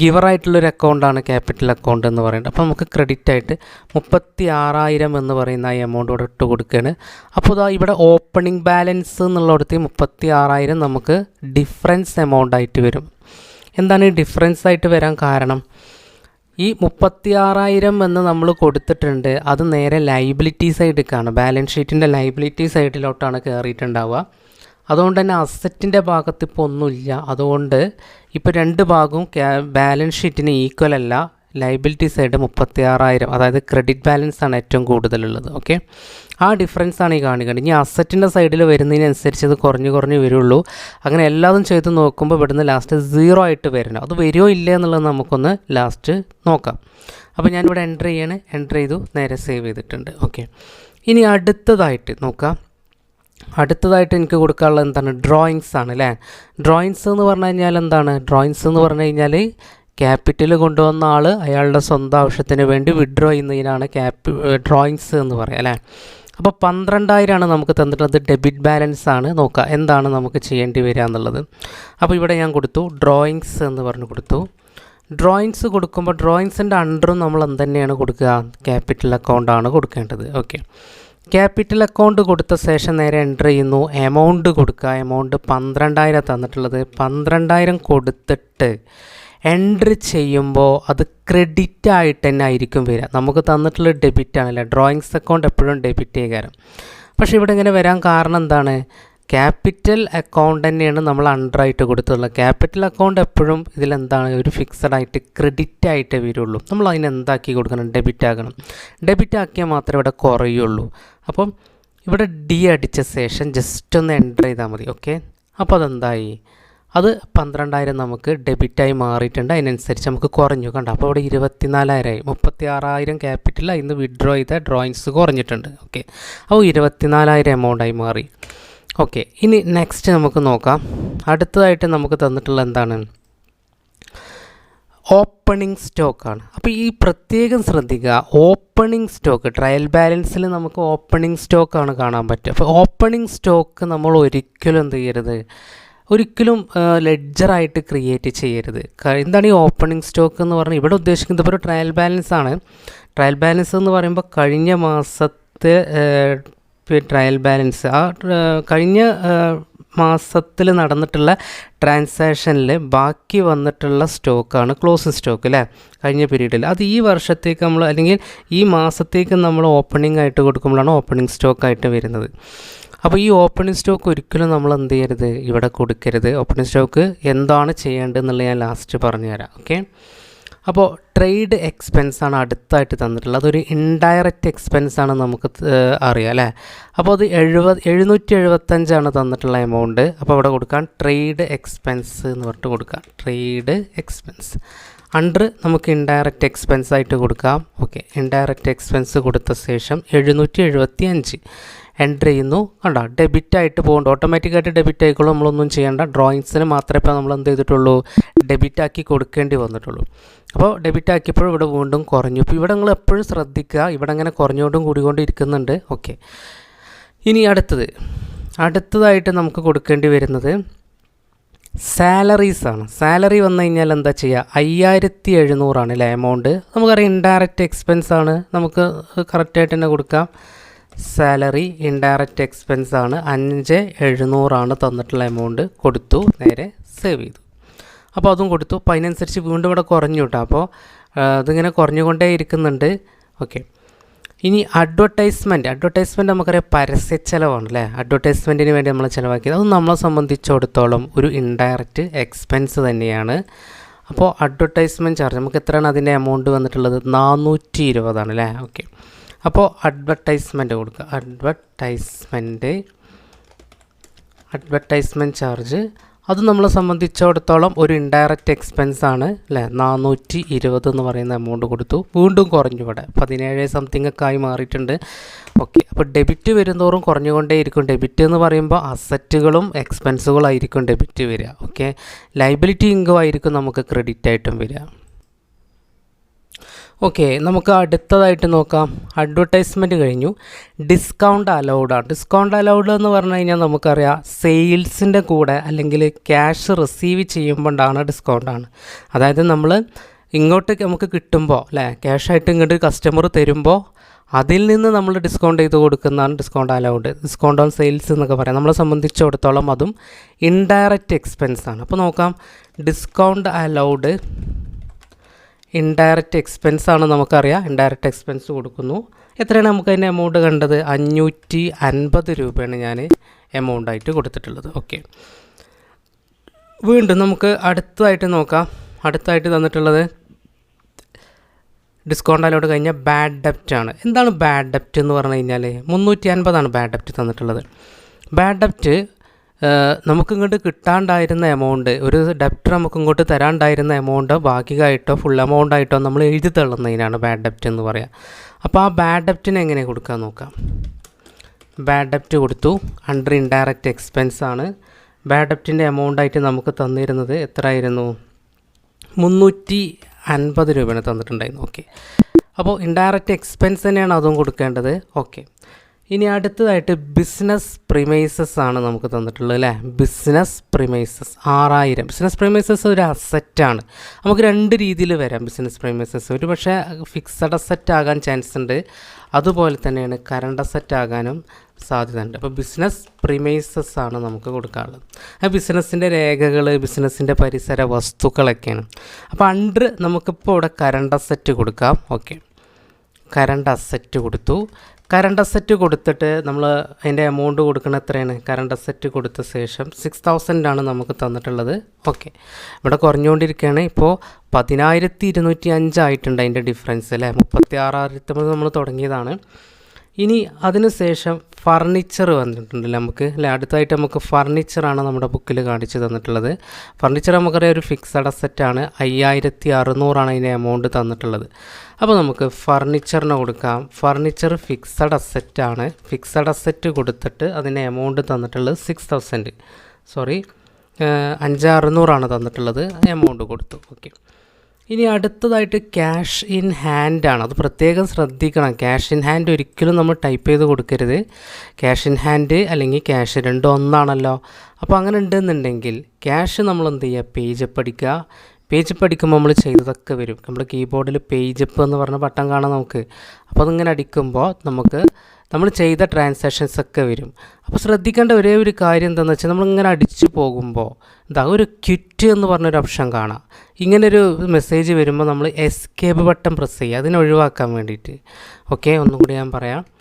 ഗിവറായിട്ടുള്ളൊരു അക്കൗണ്ടാണ് ക്യാപിറ്റൽ അക്കൗണ്ട് എന്ന് പറയുന്നത്. അപ്പോൾ നമുക്ക് ക്രെഡിറ്റ് ആയിട്ട് മുപ്പത്തി ആറായിരം എന്ന് പറയുന്ന ഈ എമൗണ്ട് ഇവിടെ ഇട്ട് കൊടുക്കുകയാണ്. അപ്പോൾ ഇതാ ഇവിടെ ഓപ്പണിംഗ് ബാലൻസ് എന്നുള്ളിടത്ത് മുപ്പത്തി ആറായിരം നമുക്ക് ഡിഫറൻസ് എമൗണ്ട് ആയിട്ട് വരും. എന്താണ് ഈ ഡിഫറൻസ് ആയിട്ട് വരാൻ കാരണം? ഈ മുപ്പത്തി ആറായിരം എന്ന് നമ്മൾ കൊടുത്തിട്ടുണ്ട് അത് നേരെ ലൈബിലിറ്റി സൈഡിലേക്കാണ് ബാലൻസ് ഷീറ്റിന്റെ ലൈബിലിറ്റി സൈഡിലോട്ടാണ് കയറിയിട്ടുണ്ടാവുക അതുകൊണ്ട് തന്നെ അസറ്റിന്റെ ഭാഗത്ത് ഇപ്പോൾ ഒന്നുമില്ല. അതുകൊണ്ട് ഇപ്പോൾ രണ്ട് ഭാഗവും ബാലൻസ് ഷീറ്റിന് ഈക്വൽ അല്ല. ലൈബിലിറ്റി സൈഡ് മുപ്പത്തി ആറായിരം അതായത് ക്രെഡിറ്റ് ബാലൻസ് ആണ് ഏറ്റവും കൂടുതലുള്ളത്. ഓക്കെ ആ ഡിഫറൻസ് ആണ് ഈ കാണിക്കുന്നത് ഇനി അസറ്റിന്റെ സൈഡിൽ വരുന്നതിനനുസരിച്ച് ഇത് കുറഞ്ഞു കുറഞ്ഞ് വരുള്ളൂ. അങ്ങനെ എല്ലാതും ചെയ്ത് നോക്കുമ്പോൾ ഇവിടുന്ന് ലാസ്റ്റ് സീറോ ആയിട്ട് വരണം. അത് വരുമോ ഇല്ല എന്നുള്ളത് നമുക്കൊന്ന് ലാസ്റ്റ് നോക്കാം. അപ്പോൾ ഞാനിവിടെ എന്റർ ചെയ്യാണ്. എന്റർ ചെയ്തു. നേരെ സേവ് ചെയ്തിട്ടുണ്ട്. ഓക്കെ ഇനി അടുത്തതായിട്ട് നോക്കാം. അടുത്തതായിട്ട് എനിക്ക് കൊടുക്കാനുള്ളത് എന്താണ്? ഡ്രോയിങ്സ് ആണ് അല്ലേ? ഡ്രോയിങ്സ് എന്ന് പറഞ്ഞു കഴിഞ്ഞാൽ എന്താണ്? ഡ്രോയിങ്സ് എന്ന് പറഞ്ഞു കഴിഞ്ഞാൽ ക്യാപിറ്റൽ കൊണ്ടുവന്ന ആൾ അയാളുടെ സ്വന്തം ആവശ്യത്തിന് വേണ്ടി വിഡ്രോ ചെയ്യുന്നതിനാണ് ക്യാപി ഡ്രോയിങ്സ് എന്ന് പറയുക അല്ലേ? അപ്പോൾ പന്ത്രണ്ടായിരമാണ് നമുക്ക് തന്നിട്ടുള്ളത്. ഡെബിറ്റ് ബാലൻസ് ആണ്. നോക്കുക എന്താണ് നമുക്ക് ചെയ്യേണ്ടി വരിക എന്നുള്ളത്. അപ്പോൾ ഇവിടെ ഞാൻ കൊടുത്തു ഡ്രോയിങ്സ് എന്ന് പറഞ്ഞ് കൊടുത്തു. ഡ്രോയിങ്സ് കൊടുക്കുമ്പോൾ ഡ്രോയിങ്സിന്റെ അണ്ടറും നമ്മൾ എന്ത് തന്നെയാണ് കൊടുക്കുക ക്യാപിറ്റൽ അക്കൗണ്ടാണ് കൊടുക്കേണ്ടത്. ഓക്കെ ക്യാപിറ്റൽ അക്കൗണ്ട് കൊടുത്ത ശേഷം നേരെ എന്റർ ചെയ്യുന്നു. എമൗണ്ട് കൊടുക്കുക. എമൗണ്ട് പന്ത്രണ്ടായിരം തന്നിട്ടുള്ളത്. പന്ത്രണ്ടായിരം കൊടുത്തിട്ട് എൻട്രി ചെയ്യുമ്പോൾ അത് ക്രെഡിറ്റ് ആയിട്ട് തന്നെ ആയിരിക്കും വരിക. നമുക്ക് തന്നിട്ടുള്ള ഡെബിറ്റ് ആണല്ലേ? ഡ്രോയിങ്സ് അക്കൗണ്ട് എപ്പോഴും ഡെബിറ്റ് ചെയ്യാറ് പക്ഷേ ഇവിടെ ഇങ്ങനെ വരാൻ കാരണം എന്താണ്? ക്യാപിറ്റൽ അക്കൗണ്ട് തന്നെയാണ് നമ്മൾ അണ്ടർ ആയിട്ട് കൊടുത്തിട്ടുള്ളത് ക്യാപിറ്റൽ അക്കൗണ്ട് എപ്പോഴും ഇതിലെന്താണ് ഒരു ഫിക്സഡ് ആയിട്ട് ക്രെഡിറ്റ് ആയിട്ടേ വരുള്ളൂ. നമ്മൾ അതിന് എന്താക്കി കൊടുക്കണം? ഡെബിറ്റ് ആക്കണം. ഡെബിറ്റ് ആക്കിയാൽ മാത്രമേ ഇവിടെ കുറയുള്ളൂ. അപ്പം ഇവിടെ ഡി അടിച്ച ശേഷം ജസ്റ്റ് ഒന്ന് എന്റർ ചെയ്താൽ മതി. ഓക്കെ അപ്പോൾ അതെന്തായി? അത് പന്ത്രണ്ടായിരം നമുക്ക് ഡെബിറ്റായി മാറിയിട്ടുണ്ട്. അതിനനുസരിച്ച് നമുക്ക് കുറഞ്ഞു കണ്ടോ? അപ്പോൾ അവിടെ ഇരുപത്തിനാലായിരമായി മുപ്പത്തി ആറായിരം ക്യാപിറ്റൽ അതിന് വിഡ്രോ ചെയ്ത ഡ്രോയിങ്സ് കുറഞ്ഞിട്ടുണ്ട്. ഓക്കെ അപ്പോൾ ഇരുപത്തിനാലായിരം എമൗണ്ടായി മാറി. ഓക്കെ ഇനി നെക്സ്റ്റ് നമുക്ക് നോക്കാം. അടുത്തതായിട്ട് നമുക്ക് തന്നിട്ടുള്ള എന്താണ്? ഓപ്പണിംഗ് സ്റ്റോക്കാണ് അപ്പോൾ ഈ പ്രത്യേകം ശ്രദ്ധിക്കുക. ഓപ്പണിംഗ് സ്റ്റോക്ക് ട്രയൽ ബാലൻസിൽ നമുക്ക് ഓപ്പണിംഗ് സ്റ്റോക്കാണ് കാണാൻ പറ്റുക. അപ്പോൾ ഓപ്പണിംഗ് സ്റ്റോക്ക് നമ്മൾ ഒരിക്കലും എന്ത് ചെയ്യരുത്? ഒരിക്കലും ലെഡ്ജറായിട്ട് ക്രിയേറ്റ് ചെയ്യരുത്. എന്താണ് ഈ ഓപ്പണിംഗ് സ്റ്റോക്ക് എന്ന് പറഞ്ഞാൽ ഇവിടെ ഉദ്ദേശിക്കുന്നത്? ഇപ്പോൾ ഒരു ട്രയൽ ബാലൻസ് ആണ്. ട്രയൽ ബാലൻസ് എന്ന് പറയുമ്പോൾ കഴിഞ്ഞ മാസത്തെ ട്രയൽ ബാലൻസ് ആ കഴിഞ്ഞ മാസത്തിൽ നടന്നിട്ടുള്ള ട്രാൻസാക്ഷനിൽ ബാക്കി വന്നിട്ടുള്ള സ്റ്റോക്കാണ് ക്ലോസിംഗ് സ്റ്റോക്ക് അല്ലേ? കഴിഞ്ഞ പീരീഡിൽ അത് ഈ വർഷത്തേക്ക് നമ്മൾ അല്ലെങ്കിൽ ഈ മാസത്തേക്ക് നമ്മൾ ഓപ്പണിംഗ് ആയിട്ട് കൊടുക്കുമ്പോഴാണ് ഓപ്പണിംഗ് സ്റ്റോക്കായിട്ട് വരുന്നത്. അപ്പോൾ ഈ ഓപ്പണിംഗ് സ്റ്റോക്ക് ഒരിക്കലും നമ്മൾ എന്ത് ചെയ്യരുത്? ഇവിടെ കൊടുക്കരുത്. ഓപ്പണിംഗ് സ്റ്റോക്ക് എന്താണ് ചെയ്യേണ്ടതെന്നുള്ളത് ഞാൻ ലാസ്റ്റ് പറഞ്ഞു തരാം ഓക്കെ അപ്പോൾ ട്രേഡ് എക്സ്പെൻസ് ആണ് അടുത്തായിട്ട് തന്നിട്ടുള്ളത്. അതൊരു ഇൻഡയറക്റ്റ് എക്സ്പെൻസ് ആണ് നമുക്ക് അറിയാം അല്ലേ? അപ്പോൾ അത് എഴുപത് എഴുന്നൂറ്റി എഴുപത്തഞ്ചാണ് തന്നിട്ടുള്ള എമൗണ്ട് അപ്പോൾ അവിടെ കൊടുക്കാൻ ട്രേഡ് എക്സ്പെൻസ് എന്ന് പറഞ്ഞിട്ട് കൊടുക്കാം. ട്രേഡ് എക്സ്പെൻസ് അണ്ടർ നമുക്ക് ഇൻഡയറക്റ്റ് എക്സ്പെൻസ് ആയിട്ട് കൊടുക്കാം. ഓക്കെ ഇൻഡയറക്റ്റ് എക്സ്പെൻസ് കൊടുത്ത ശേഷം എഴുന്നൂറ്റി എഴുപത്തി അഞ്ച് എന്റർ ചെയ്യുന്നു. കണ്ട? ഡെബിറ്റ് ആയിട്ട് പോകുന്നുണ്ട് ഓട്ടോമാറ്റിക്കായിട്ട് ഡെബിറ്റ് ആയിക്കോളും. നമ്മളൊന്നും ചെയ്യേണ്ട. ഡ്രോയിങ്സിന് മാത്രമേ ഇപ്പോൾ നമ്മൾ എന്ത് ചെയ്തിട്ടുള്ളൂ? ഡെബിറ്റ് ആക്കി കൊടുക്കേണ്ടി വന്നിട്ടുള്ളൂ. അപ്പോൾ ഡെബിറ്റ് ആക്കിയപ്പോൾ ഇവിടെ വീണ്ടും കുറഞ്ഞു. ഇപ്പോൾ ഇവിടെ നിങ്ങൾ എപ്പോഴും ശ്രദ്ധിക്കുക. ഇവിടെ അങ്ങനെ കുറഞ്ഞുകൊണ്ടും കൂടിക്കൊണ്ടിരിക്കുന്നുണ്ട്. ഓക്കെ ഇനി അടുത്തത്. അടുത്തതായിട്ട് നമുക്ക് കൊടുക്കേണ്ടി വരുന്നത് സാലറീസ് ആണ്. സാലറി വന്നു കഴിഞ്ഞാൽ എന്താ ചെയ്യുക? അയ്യായിരത്തി എഴുന്നൂറാണ് അല്ലേ എമൗണ്ട് നമുക്കറിയാം ഇൻഡയറക്റ്റ് എക്സ്പെൻസ് ആണ്. നമുക്ക് കറക്റ്റായിട്ട് തന്നെ കൊടുക്കാം. സാലറി ഇൻഡയറക്റ്റ് എക്സ്പെൻസ് ആണ്. അഞ്ച് എഴുന്നൂറാണ് തന്നിട്ടുള്ള എമൗണ്ട് കൊടുത്തു നേരെ സേവ് ചെയ്തു. അപ്പോൾ അതും കൊടുത്തു. അപ്പോൾ അതിനനുസരിച്ച് വീണ്ടും ഇവിടെ കുറഞ്ഞു കേട്ടോ. അപ്പോൾ അതിങ്ങനെ കുറഞ്ഞുകൊണ്ടേ ഇരിക്കുന്നുണ്ട്. ഓക്കെ ഇനി അഡ്വർടൈസ്മെന്റ് അഡ്വർടൈസ്മെന്റ് നമുക്കറിയാം പരസ്യ ചിലവാണ് അല്ലേ? അഡ്വർടൈസ്മെന്റിന് വേണ്ടി നമ്മൾ ചിലവാക്കിയത്. അത് നമ്മളെ സംബന്ധിച്ചിടത്തോളം ഒരു ഇൻഡയറക്റ്റ് എക്സ്പെൻസ് തന്നെയാണ്. അപ്പോൾ അഡ്വർടൈസ്മെന്റ് ചാർജ് നമുക്ക് എത്രയാണ് അതിന്റെ എമൗണ്ട് വന്നിട്ടുള്ളത്? നാനൂറ്റി ഇരുപതാണ് അല്ലേ? ഓക്കെ അപ്പോൾ അഡ്വർടൈസ്മെന്റ് കൊടുക്കുക അഡ്വർടൈസ്മെന്റ് അഡ്വർടൈസ്മെന്റ് ചാർജ് അത് നമ്മളെ സംബന്ധിച്ചിടത്തോളം ഒരു ഇൻഡയറക്റ്റ് എക്സ്പെൻസ് ആണ് അല്ലേ? നാനൂറ്റി ഇരുപത് എന്ന് പറയുന്ന എമൗണ്ട് കൊടുത്തു. വീണ്ടും കുറഞ്ഞു ഇവിടെ. പതിനേഴ് സംതിങ് ഒക്കെ ആയി മാറിയിട്ടുണ്ട്. ഓക്കെ അപ്പോൾ ഡെബിറ്റ് വരുന്തോറും കുറഞ്ഞുകൊണ്ടേയിരിക്കും. ഡെബിറ്റ് എന്ന് പറയുമ്പോൾ അസറ്റുകളും എക്സ്പെൻസുകളായിരിക്കും ഡെബിറ്റ് വരിക. ഓക്കെ ലൈബിലിറ്റി ഇൻകം ആയിരിക്കും നമുക്ക് ക്രെഡിറ്റ് ആയിട്ടും വരിക. ഓക്കെ നമുക്ക് അടുത്തതായിട്ട് നോക്കാം. അഡ്വർടൈസ്മെന്റ് കഴിഞ്ഞു. ഡിസ്കൗണ്ട് അലൗഡാണ് ഡിസ്കൗണ്ട് അലൗഡ് എന്ന് പറഞ്ഞു കഴിഞ്ഞാൽ നമുക്കറിയാം സെയിൽസിന്റെ കൂടെ അല്ലെങ്കിൽ ക്യാഷ് റിസീവ് ചെയ്യുമ്പോഴാണ് ഡിസ്കൗണ്ടാണ് അതായത് നമ്മൾ ഇങ്ങോട്ട് നമുക്ക് കിട്ടുമ്പോൾ അല്ലേ? ക്യാഷായിട്ട് ഇങ്ങോട്ട് കസ്റ്റമർ തരുമ്പോൾ അതിൽ നിന്ന് നമ്മൾ ഡിസ്കൗണ്ട് ചെയ്ത് കൊടുക്കുന്നതാണ് discount allowed discount on sales എന്നൊക്കെ പറയാം. നമ്മളെ സംബന്ധിച്ചിടത്തോളം അതും ഇൻഡയറക്റ്റ് എക്സ്പെൻസാണ് അപ്പോൾ നോക്കാം. ഡിസ്കൗണ്ട് അലൗഡ് ഇൻഡയറക്റ്റ് എക്സ്പെൻസ് ആണ് നമുക്കറിയാം. ഇൻഡയറക്റ്റ് എക്സ്പെൻസ് കൊടുക്കുന്നു. എത്രയാണ് നമുക്ക് അതിന്റെ എമൗണ്ട് കണ്ടത്? അഞ്ഞൂറ്റി അൻപത് രൂപയാണ് ഞാൻ എമൗണ്ട് ആയിട്ട് കൊടുത്തിട്ടുള്ളത്. ഓക്കെ വീണ്ടും നമുക്ക് അടുത്തതായിട്ട് നോക്കാം. അടുത്തായിട്ട് തന്നിട്ടുള്ളത് ഡിസ്കൗണ്ട് അലോട്ട് കഴിഞ്ഞ ബാഡ് ഡെപ്റ്റ് ആണ്. എന്താണ് ബാഡ് ഡെപ്റ്റ് എന്ന് പറഞ്ഞു കഴിഞ്ഞാൽ മുന്നൂറ്റി അൻപതാണ് ബാഡ് ഡെപ്റ്റ് തന്നിട്ടുള്ളത്. ബാഡ് ഡെപ്റ്റ് നമുക്ക് ഇങ്ങോട്ട് കിട്ടാണ്ടായിരുന്ന എമൗണ്ട് ഒരു ഡെപ്റ്റ് നമുക്ക് ഇങ്ങോട്ട് തരാണ്ടായിരുന്ന എമൗണ്ട് ഭാഗികമായിട്ടോ ഫുൾ എമൗണ്ട് ആയിട്ടോ നമ്മൾ എഴുതി തള്ളുന്നതിനാണ് ബാഡ് ഡെപ്റ്റ് എന്ന് പറയുക അപ്പോൾ ആ ബാഡ് ഡെപ്റ്റിനെ എങ്ങനെ കൊടുക്കാൻ നോക്കാം. ബാഡ് ഡെപ്റ്റ് കൊടുത്തു. അണ്ടർ ഇൻഡയറക്റ്റ് എക്സ്പെൻസ് ആണ്. ബാഡ് ഡെപ്റ്റിന്റെ എമൗണ്ട് ആയിട്ട് നമുക്ക് തന്നിരുന്നത് എത്രയായിരുന്നു? മുന്നൂറ്റി അൻപത് രൂപയാണ് തന്നിട്ടുണ്ടായിരുന്നു. ഓക്കെ അപ്പോൾ ഇൻഡയറക്റ്റ് എക്സ്പെൻസ് തന്നെയാണ് അതും കൊടുക്കേണ്ടത്. ഓക്കെ ഇനി അടുത്തതായിട്ട് ബിസിനസ് പ്രിമൈസസ് ആണ് നമുക്ക് തന്നിട്ടുള്ളത് അല്ലേ? ബിസിനസ് പ്രിമൈസസ് ആറായിരം. ബിസിനസ് പ്രിമൈസസ് ഒരു അസറ്റാണ് നമുക്ക് രണ്ട് രീതിയിൽ വരാം ബിസിനസ് പ്രിമൈസസ് ഒരു പക്ഷേ ഫിക്സഡ് അസറ്റ് ആകാൻ ചാൻസ് ഉണ്ട്. അതുപോലെ തന്നെയാണ് കറണ്ട് അസറ്റ് ആകാനും സാധ്യതയുണ്ട്. അപ്പോൾ ബിസിനസ് പ്രിമൈസസ് ആണ് നമുക്ക് കൊടുക്കാനുള്ളത്. ആ ബിസിനസ്സിന്റെ രേഖകൾ ബിസിനസ്സിന്റെ പരിസര വസ്തുക്കളൊക്കെയാണ്. അപ്പോൾ അണ്ടർ നമുക്കിപ്പോൾ ഇവിടെ കറണ്ട് അസറ്റ് കൊടുക്കാം. ഓക്കെ കറണ്ട് അസറ്റ് കൊടുത്തു. കറണ്ട് അസറ്റ് കൊടുത്തിട്ട് നമ്മൾ അതിന്റെ എമൗണ്ട് കൊടുക്കണ എത്രയാണ്? കറണ്ട് അസറ്റ് കൊടുത്ത ശേഷം സിക്സ് തൗസൻഡ് ആണ് നമുക്ക് തന്നിട്ടുള്ളത്. ഓക്കെ ഇവിടെ കുറഞ്ഞുകൊണ്ടിരിക്കുകയാണ്. ഇപ്പോൾ പതിനായിരത്തി ഇരുന്നൂറ്റി അഞ്ചായിട്ടുണ്ട് അതിന്റെ ഡിഫറൻസ് അല്ലേ? മുപ്പത്തി ആറായിരത്തി നമ്മൾ തുടങ്ങിയതാണ്. ഇനി അതിനുശേഷം ഫർണിച്ചർ വന്നിട്ടുണ്ട് നമുക്ക്? അല്ലേ അടുത്തായിട്ട് നമുക്ക് ഫർണിച്ചറാണ് നമ്മുടെ ബുക്കിൽ കാണിച്ചു തന്നിട്ടുള്ളത്. ഫർണിച്ചർ നമുക്കറിയാം ഒരു ഫിക്സഡ് അസറ്റാണ് അയ്യായിരത്തി അറുന്നൂറാണ് അതിന്റെ എമൗണ്ട് തന്നിട്ടുള്ളത്. അപ്പോൾ നമുക്ക് ഫർണിച്ചറിന് കൊടുക്കാം. ഫർണിച്ചർ ഫിക്സഡ് അസറ്റാണ് ഫിക്സഡ് അസറ്റ് കൊടുത്തിട്ട് അതിന്റെ എമൗണ്ട് തന്നിട്ടുള്ളത് സിക്സ് തൗസൻഡ് സോറി അഞ്ച് അറുന്നൂറാണ് തന്നിട്ടുള്ളത്. എമൗണ്ട് കൊടുത്തു. ഓക്കെ ഇനി അടുത്തതായിട്ട് ക്യാഷ് ഇൻ ഹാൻഡ് ആണ്. അത് പ്രത്യേകം ശ്രദ്ധിക്കണം. ക്യാഷ് ഇൻ ഹാൻഡ് ഒരിക്കലും നമ്മൾ ടൈപ്പ് ചെയ്ത് കൊടുക്കരുത്. ക്യാഷ് ഇൻ ഹാൻഡ് അല്ലെങ്കിൽ ക്യാഷ് രണ്ടും ഒന്നാണല്ലോ അപ്പോൾ അങ്ങനെ ഉണ്ടെന്നുണ്ടെങ്കിൽ ക്യാഷ് നമ്മൾ എന്ത് ചെയ്യുക? പേജ് അപ്പ് അടിക്കുക പേജ് പഠിക്കുമ്പോൾ നമ്മൾ ചെയ്തതൊക്കെ വരും. നമ്മൾ കീബോർഡിൽ പേജ് അപ്പ് എന്ന് പറഞ്ഞ ബട്ടൺ കാണാം നമുക്ക്. അപ്പോൾ അതിങ്ങനെ അടിക്കുമ്പോൾ നമുക്ക് നമ്മൾ ചെയ്ത ട്രാൻസാക്ഷൻസ് ഒക്കെ വരും. അപ്പോൾ ശ്രദ്ധിക്കേണ്ട ഒരേ ഒരു കാര്യം എന്താണെന്ന് വെച്ചാൽ നമ്മളിങ്ങനെ അടിച്ചു പോകുമ്പോൾ ഇതാ ഒരു ക്വിറ്റ് എന്ന് പറഞ്ഞൊരു ഓപ്ഷൻ കാണാം. ഇങ്ങനൊരു മെസ്സേജ് വരുമ്പോൾ നമ്മൾ എസ്കേപ്പ് ബട്ടൺ പ്രസ് ചെയ്യുക. അതിനെ ഒഴിവാക്കാൻ വേണ്ടിയിട്ട്. ഓക്കെ ഒന്നും കൂടി ഞാൻ പറയാം.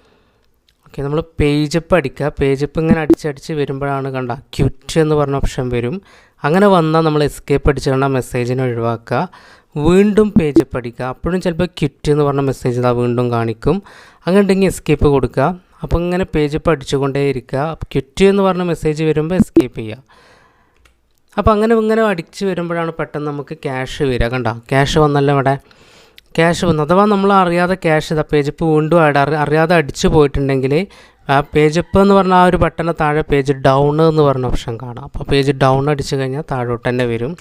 ഓക്കെ നമ്മൾ പേജപ്പ് അടിക്കുക പേജപ്പ് ഇങ്ങനെ അടിച്ചടിച്ച് വരുമ്പോഴാണ് കണ്ട ക്വിറ്റ് എന്ന് പറഞ്ഞ ഓപ്ഷൻ വരും. അങ്ങനെ വന്നാൽ നമ്മൾ എസ്കേപ്പ് അടിച്ച് ആ മെസ്സേജിനെ ഒഴിവാക്കുക വീണ്ടും പേജപ്പ് അടിക്കുക അപ്പോഴും ചിലപ്പോൾ ക്വിറ്റ് എന്ന് പറഞ്ഞ മെസ്സേജ് ഇതാ വീണ്ടും കാണിക്കും. അങ്ങനെ ഉണ്ടെങ്കിൽ എസ്കേപ്പ് കൊടുക്കുക അപ്പോൾ ഇങ്ങനെ പേജപ്പ് അടിച്ചുകൊണ്ടേ ഇരിക്കുക ക്വിറ്റ് എന്ന് പറഞ്ഞ മെസ്സേജ് വരുമ്പോൾ എസ്കേപ്പ് ചെയ്യുക അപ്പോൾ അങ്ങനെ ഇങ്ങനെ അടിച്ച് വരുമ്പോഴാണ് പെട്ടെന്ന് നമുക്ക് ക്യാഷ് വരിക. കണ്ടോ? ക്യാഷ് വന്നല്ലോ ഇവിടെ. ക്യാഷ് വന്നു. അഥവാ നമ്മൾ അറിയാതെ ക്യാഷ് ഇതാ പേജപ്പ് വീണ്ടും ആഡ് അറിയാതെ അടിച്ചു പോയിട്ടുണ്ടെങ്കിൽ ആ പേജ് അപ്പ് എന്ന് പറഞ്ഞാൽ ആ ഒരു ബട്ടണ് താഴെ പേജ് ഡൗൺ എന്ന് പറഞ്ഞ ഓപ്ഷൻ കാണാം. അപ്പോൾ പേജ് ഡൗൺ അടിച്ചു കഴിഞ്ഞാൽ താഴോട്ട് തന്നെ വരും.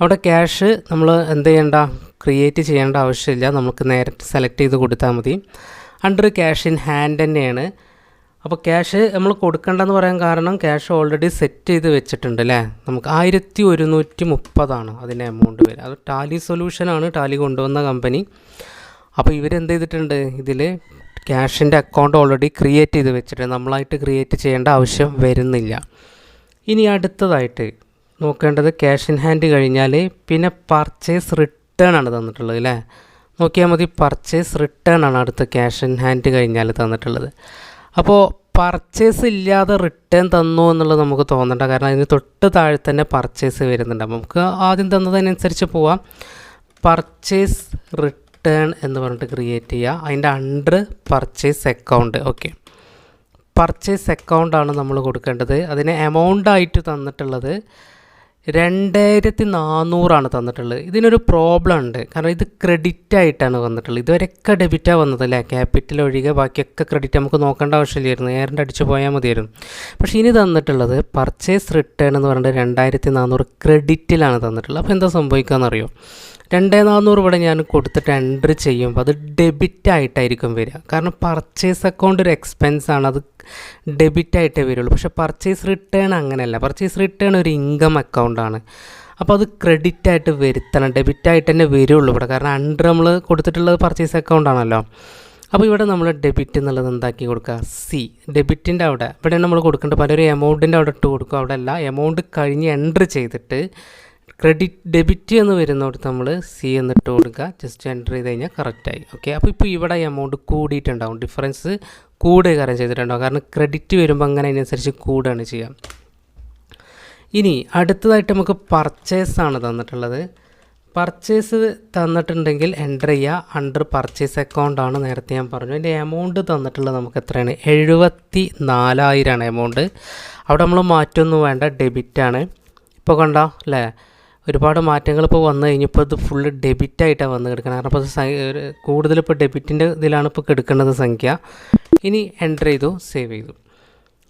അവിടെ ക്യാഷ് നമ്മൾ എന്ത് ചെയ്യേണ്ട ക്രിയേറ്റ് ചെയ്യേണ്ട ആവശ്യമില്ല. നമുക്ക് നേരിട്ട് സെലക്ട് ചെയ്ത് കൊടുത്താൽ മതി. അണ്ടർ ക്യാഷ് ഇൻ ഹാൻഡ് തന്നെയാണ്. അപ്പോൾ ക്യാഷ് നമ്മൾ കൊടുക്കേണ്ടെന്ന് പറയാൻ കാരണം ക്യാഷ് ഓൾറെഡി സെറ്റ് ചെയ്ത് വെച്ചിട്ടുണ്ട് അല്ലേ നമുക്ക് ആയിരത്തി ഒരുന്നൂറ്റി മുപ്പതാണ് അതിന്റെ എമൗണ്ട് വരിക അത് ടാലി സൊല്യൂഷനാണ് ടാലി കൊണ്ടുവന്ന കമ്പനി അപ്പോൾ ഇവരെന്ത് ചെയ്തിട്ടുണ്ട്? ഇതിൽ ക്യാഷിന്റെ അക്കൗണ്ട് ഓൾറെഡി ക്രിയേറ്റ് ചെയ്ത് വെച്ചിട്ടുണ്ട്. നമ്മളായിട്ട് ക്രിയേറ്റ് ചെയ്യേണ്ട ആവശ്യം വരുന്നില്ല. ഇനി അടുത്തതായിട്ട് നോക്കേണ്ടത് ക്യാഷ് ഇൻ ഹാൻഡ് കഴിഞ്ഞാൽ പിന്നെ പർച്ചേസ് റിട്ടേൺ ആണ് തന്നിട്ടുള്ളത് അല്ലേ നോക്കിയാൽ മതി പർച്ചേസ് റിട്ടേൺ ആണ് അടുത്ത ക്യാഷ് ഇൻ ഹാൻഡ് കഴിഞ്ഞാൽ തന്നിട്ടുള്ളത്. അപ്പോൾ പർച്ചേസ് ഇല്ലാതെ റിട്ടേൺ തന്നു എന്നുള്ളത് നമുക്ക് തോന്നണ്ട. കാരണം അതിന് തൊട്ട് താഴെ തന്നെ പർച്ചേസ് വരുന്നുണ്ട്. നമുക്ക് ആദ്യം തന്നതിനനുസരിച്ച് പോവാം. പർച്ചേസ് റിട്ടേൺ എന്ന് പറഞ്ഞിട്ട് ക്രിയേറ്റ് ചെയ്യുക അതിന്റെ under purchase account okay purchase അക്കൗണ്ടാണ് നമ്മൾ കൊടുക്കേണ്ടത്. അതിന് എമൗണ്ട് ആയിട്ട് തന്നിട്ടുള്ളത് രണ്ടായിരത്തി നാനൂറാണ് തന്നിട്ടുള്ളത്. ഇതിനൊരു പ്രോബ്ലം ഉണ്ട് കാരണം ഇത് ക്രെഡിറ്റ് ആയിട്ടാണ് വന്നിട്ടുള്ളത്. ഇതുവരെയൊക്കെ ഡെബിറ്റാണ് വന്നത് അല്ലേ ക്യാപിറ്റൽ ഒഴികെ ബാക്കിയൊക്കെ ക്രെഡിറ്റ് നമുക്ക് നോക്കേണ്ട ആവശ്യമില്ലായിരുന്നു. നേരിട്ട് അടിച്ചു പോയാൽ മതിയായിരുന്നു. പക്ഷേ ഇനി തന്നിട്ടുള്ളത് പർച്ചേസ് റിട്ടേൺ എന്ന് പറഞ്ഞിട്ട് രണ്ടായിരത്തി നാനൂറ് ക്രെഡിറ്റിലാണ് തന്നിട്ടുള്ളത്. അപ്പോൾ എന്താ സംഭവിക്കുകയെന്നറിയോ രണ്ടേ നാനൂറ് ഇവിടെ ഞാൻ കൊടുത്തിട്ട് എൻട്രി ചെയ്യുമ്പോൾ അത് ഡെബിറ്റ് ആയിട്ടായിരിക്കും വരിക. കാരണം പർച്ചേസ് അക്കൗണ്ട് ഒരു എക്സ്പെൻസ് ആണ്. അത് ഡെബിറ്റ് ആയിട്ടേ വരുള്ളൂ. പക്ഷേ പർച്ചേസ് റിട്ടേൺ അങ്ങനെയല്ല. പർച്ചേസ് റിട്ടേൺ ഒരു ഇൻകം അക്കൗണ്ടാണ് അപ്പോൾ അത് ക്രെഡിറ്റ് ആയിട്ട് വരുത്തണം. ഡെബിറ്റ് ആയിട്ട് തന്നെ വരുള്ളൂ ഇവിടെ. കാരണം അണ്ടർ നമ്മൾ കൊടുത്തിട്ടുള്ളത് പർച്ചേസ് അക്കൗണ്ട് ആണല്ലോ. അപ്പോൾ ഇവിടെ നമ്മൾ ഡെബിറ്റ് എന്നുള്ളത് എന്താക്കി കൊടുക്കുക? സി ഡെബിറ്റിന്റെ അവിടെ. ഇവിടെ നമ്മൾ കൊടുക്കേണ്ട പലരും എമൗണ്ടിന്റെ അവിടെ ഇട്ട് കൊടുക്കും. അവിടെ അല്ല. എമൗണ്ട് കഴിഞ്ഞ് എൻട്രി ചെയ്തിട്ട് ക്രെഡിറ്റ് ഡെബിറ്റ് എന്ന് വരുന്നിടത്ത് നമ്മൾ സി എന്നിട്ട് കൊടുക്കുക. ജസ്റ്റ് എന്റർ ചെയ്ത് കഴിഞ്ഞാൽ കറക്റ്റായി ഓക്കെ അപ്പോൾ ഇപ്പോൾ ഇവിടെ എമൗണ്ട് കൂടിയിട്ടുണ്ടാവും. ഡിഫറൻസ് കൂടെ കാര്യം ചെയ്തിട്ടുണ്ടാവും. കാരണം ക്രെഡിറ്റ് വരുമ്പോൾ അങ്ങനെ അതിനനുസരിച്ച് കൂടുകയാണ് ചെയ്യുക. ഇനി അടുത്തതായിട്ട് നമുക്ക് പർച്ചേസ് ആണ് തന്നിട്ടുള്ളത്. പർച്ചേസ് തന്നിട്ടുണ്ടെങ്കിൽ എന്റർ ചെയ്യുക. അണ്ടർ പർച്ചേസ് അക്കൗണ്ട് ആണ് നേരത്തെ ഞാൻ പറഞ്ഞു. അതിന്റെ എമൗണ്ട് തന്നിട്ടുള്ളത് നമുക്ക് എത്രയാണ്? എഴുപത്തി നാലായിരമാണ് എമൗണ്ട് അവിടെ നമ്മൾ മാറ്റമൊന്നും വേണ്ട. ഡെബിറ്റാണ് ഇപ്പോൾ കണ്ടോ? അല്ലേ? ഒരുപാട് മാറ്റങ്ങൾ ഇപ്പോൾ വന്നു കഴിഞ്ഞപ്പോൾ ഇത് ഫുള്ള് ഡെബിറ്റ് ആയിട്ടാണ് വന്ന് കിടക്കുന്നത് കാരണം ഇപ്പോൾ കൂടുതൽ ഇപ്പോൾ ഡെബിറ്റിന്റെ ഇതിലാണ് ഇപ്പോൾ കിടക്കുന്നത് സംഖ്യ. ഇനി എന്റർ ചെയ്തു സേവ് ചെയ്തു.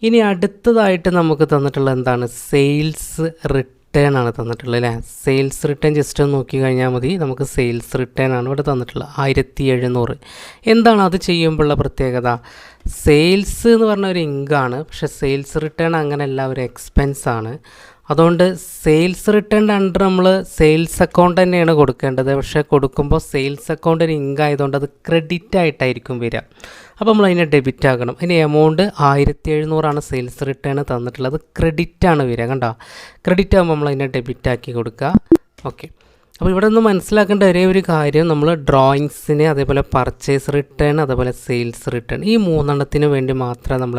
ഇനി അടുത്തതായിട്ട് നമുക്ക് തന്നിട്ടുള്ള എന്താണ്? സെയിൽസ് റിട്ടേൺ ആണ് തന്നിട്ടുള്ളത് അല്ലേ? സെയിൽസ് റിട്ടേൺ ജസ്റ്റ് ഒന്ന് നോക്കി കഴിഞ്ഞാൽ മതി. നമുക്ക് സെയിൽസ് റിട്ടേൺ ആണ് ഇവിടെ തന്നിട്ടുള്ളത്. ആയിരത്തി എഴുന്നൂറ് എന്താണ് അത് ചെയ്യുമ്പോഴുള്ള പ്രത്യേകത? സെയിൽസ് എന്ന് പറഞ്ഞ ഒരു ഇങ്കാണ് പക്ഷേ സെയിൽസ് റിട്ടേൺ അങ്ങനെയല്ല ഒരു എക്സ്പെൻസ് ആണ്. അതുകൊണ്ട് സെയിൽസ് റിട്ടേൺ അണ്ടർ നമ്മൾ സെയിൽസ് അക്കൗണ്ട് തന്നെയാണ് കൊടുക്കേണ്ടത്. പക്ഷേ കൊടുക്കുമ്പോൾ സെയിൽസ് അക്കൗണ്ടിന് ഇങ്ക് ആയതുകൊണ്ട് അത് ക്രെഡിറ്റ് ആയിട്ടായിരിക്കും വരിക. അപ്പോൾ നമ്മൾ അതിനെ ഡെബിറ്റ് ആക്കണം. അതിന് എമൗണ്ട് ആയിരത്തി എഴുന്നൂറാണ് സെയിൽസ് റിട്ടേൺ തന്നിട്ടുള്ളത്. ക്രെഡിറ്റ് ആണ് വരിക കണ്ടോ? ക്രെഡിറ്റ് ആകുമ്പോൾ നമ്മൾ അതിനെ ഡെബിറ്റ് ആക്കി കൊടുക്കുക. ഓക്കെ അപ്പോൾ ഇവിടെ നിന്ന് മനസ്സിലാക്കേണ്ട ഒരേ ഒരു കാര്യം നമ്മൾ ഡ്രോയിങ്സിന് അതേപോലെ പർച്ചേസ് റിട്ടേൺ അതേപോലെ സെയിൽസ് റിട്ടേൺ ഈ മൂന്നെണ്ണത്തിന് വേണ്ടി മാത്രമേ നമ്മൾ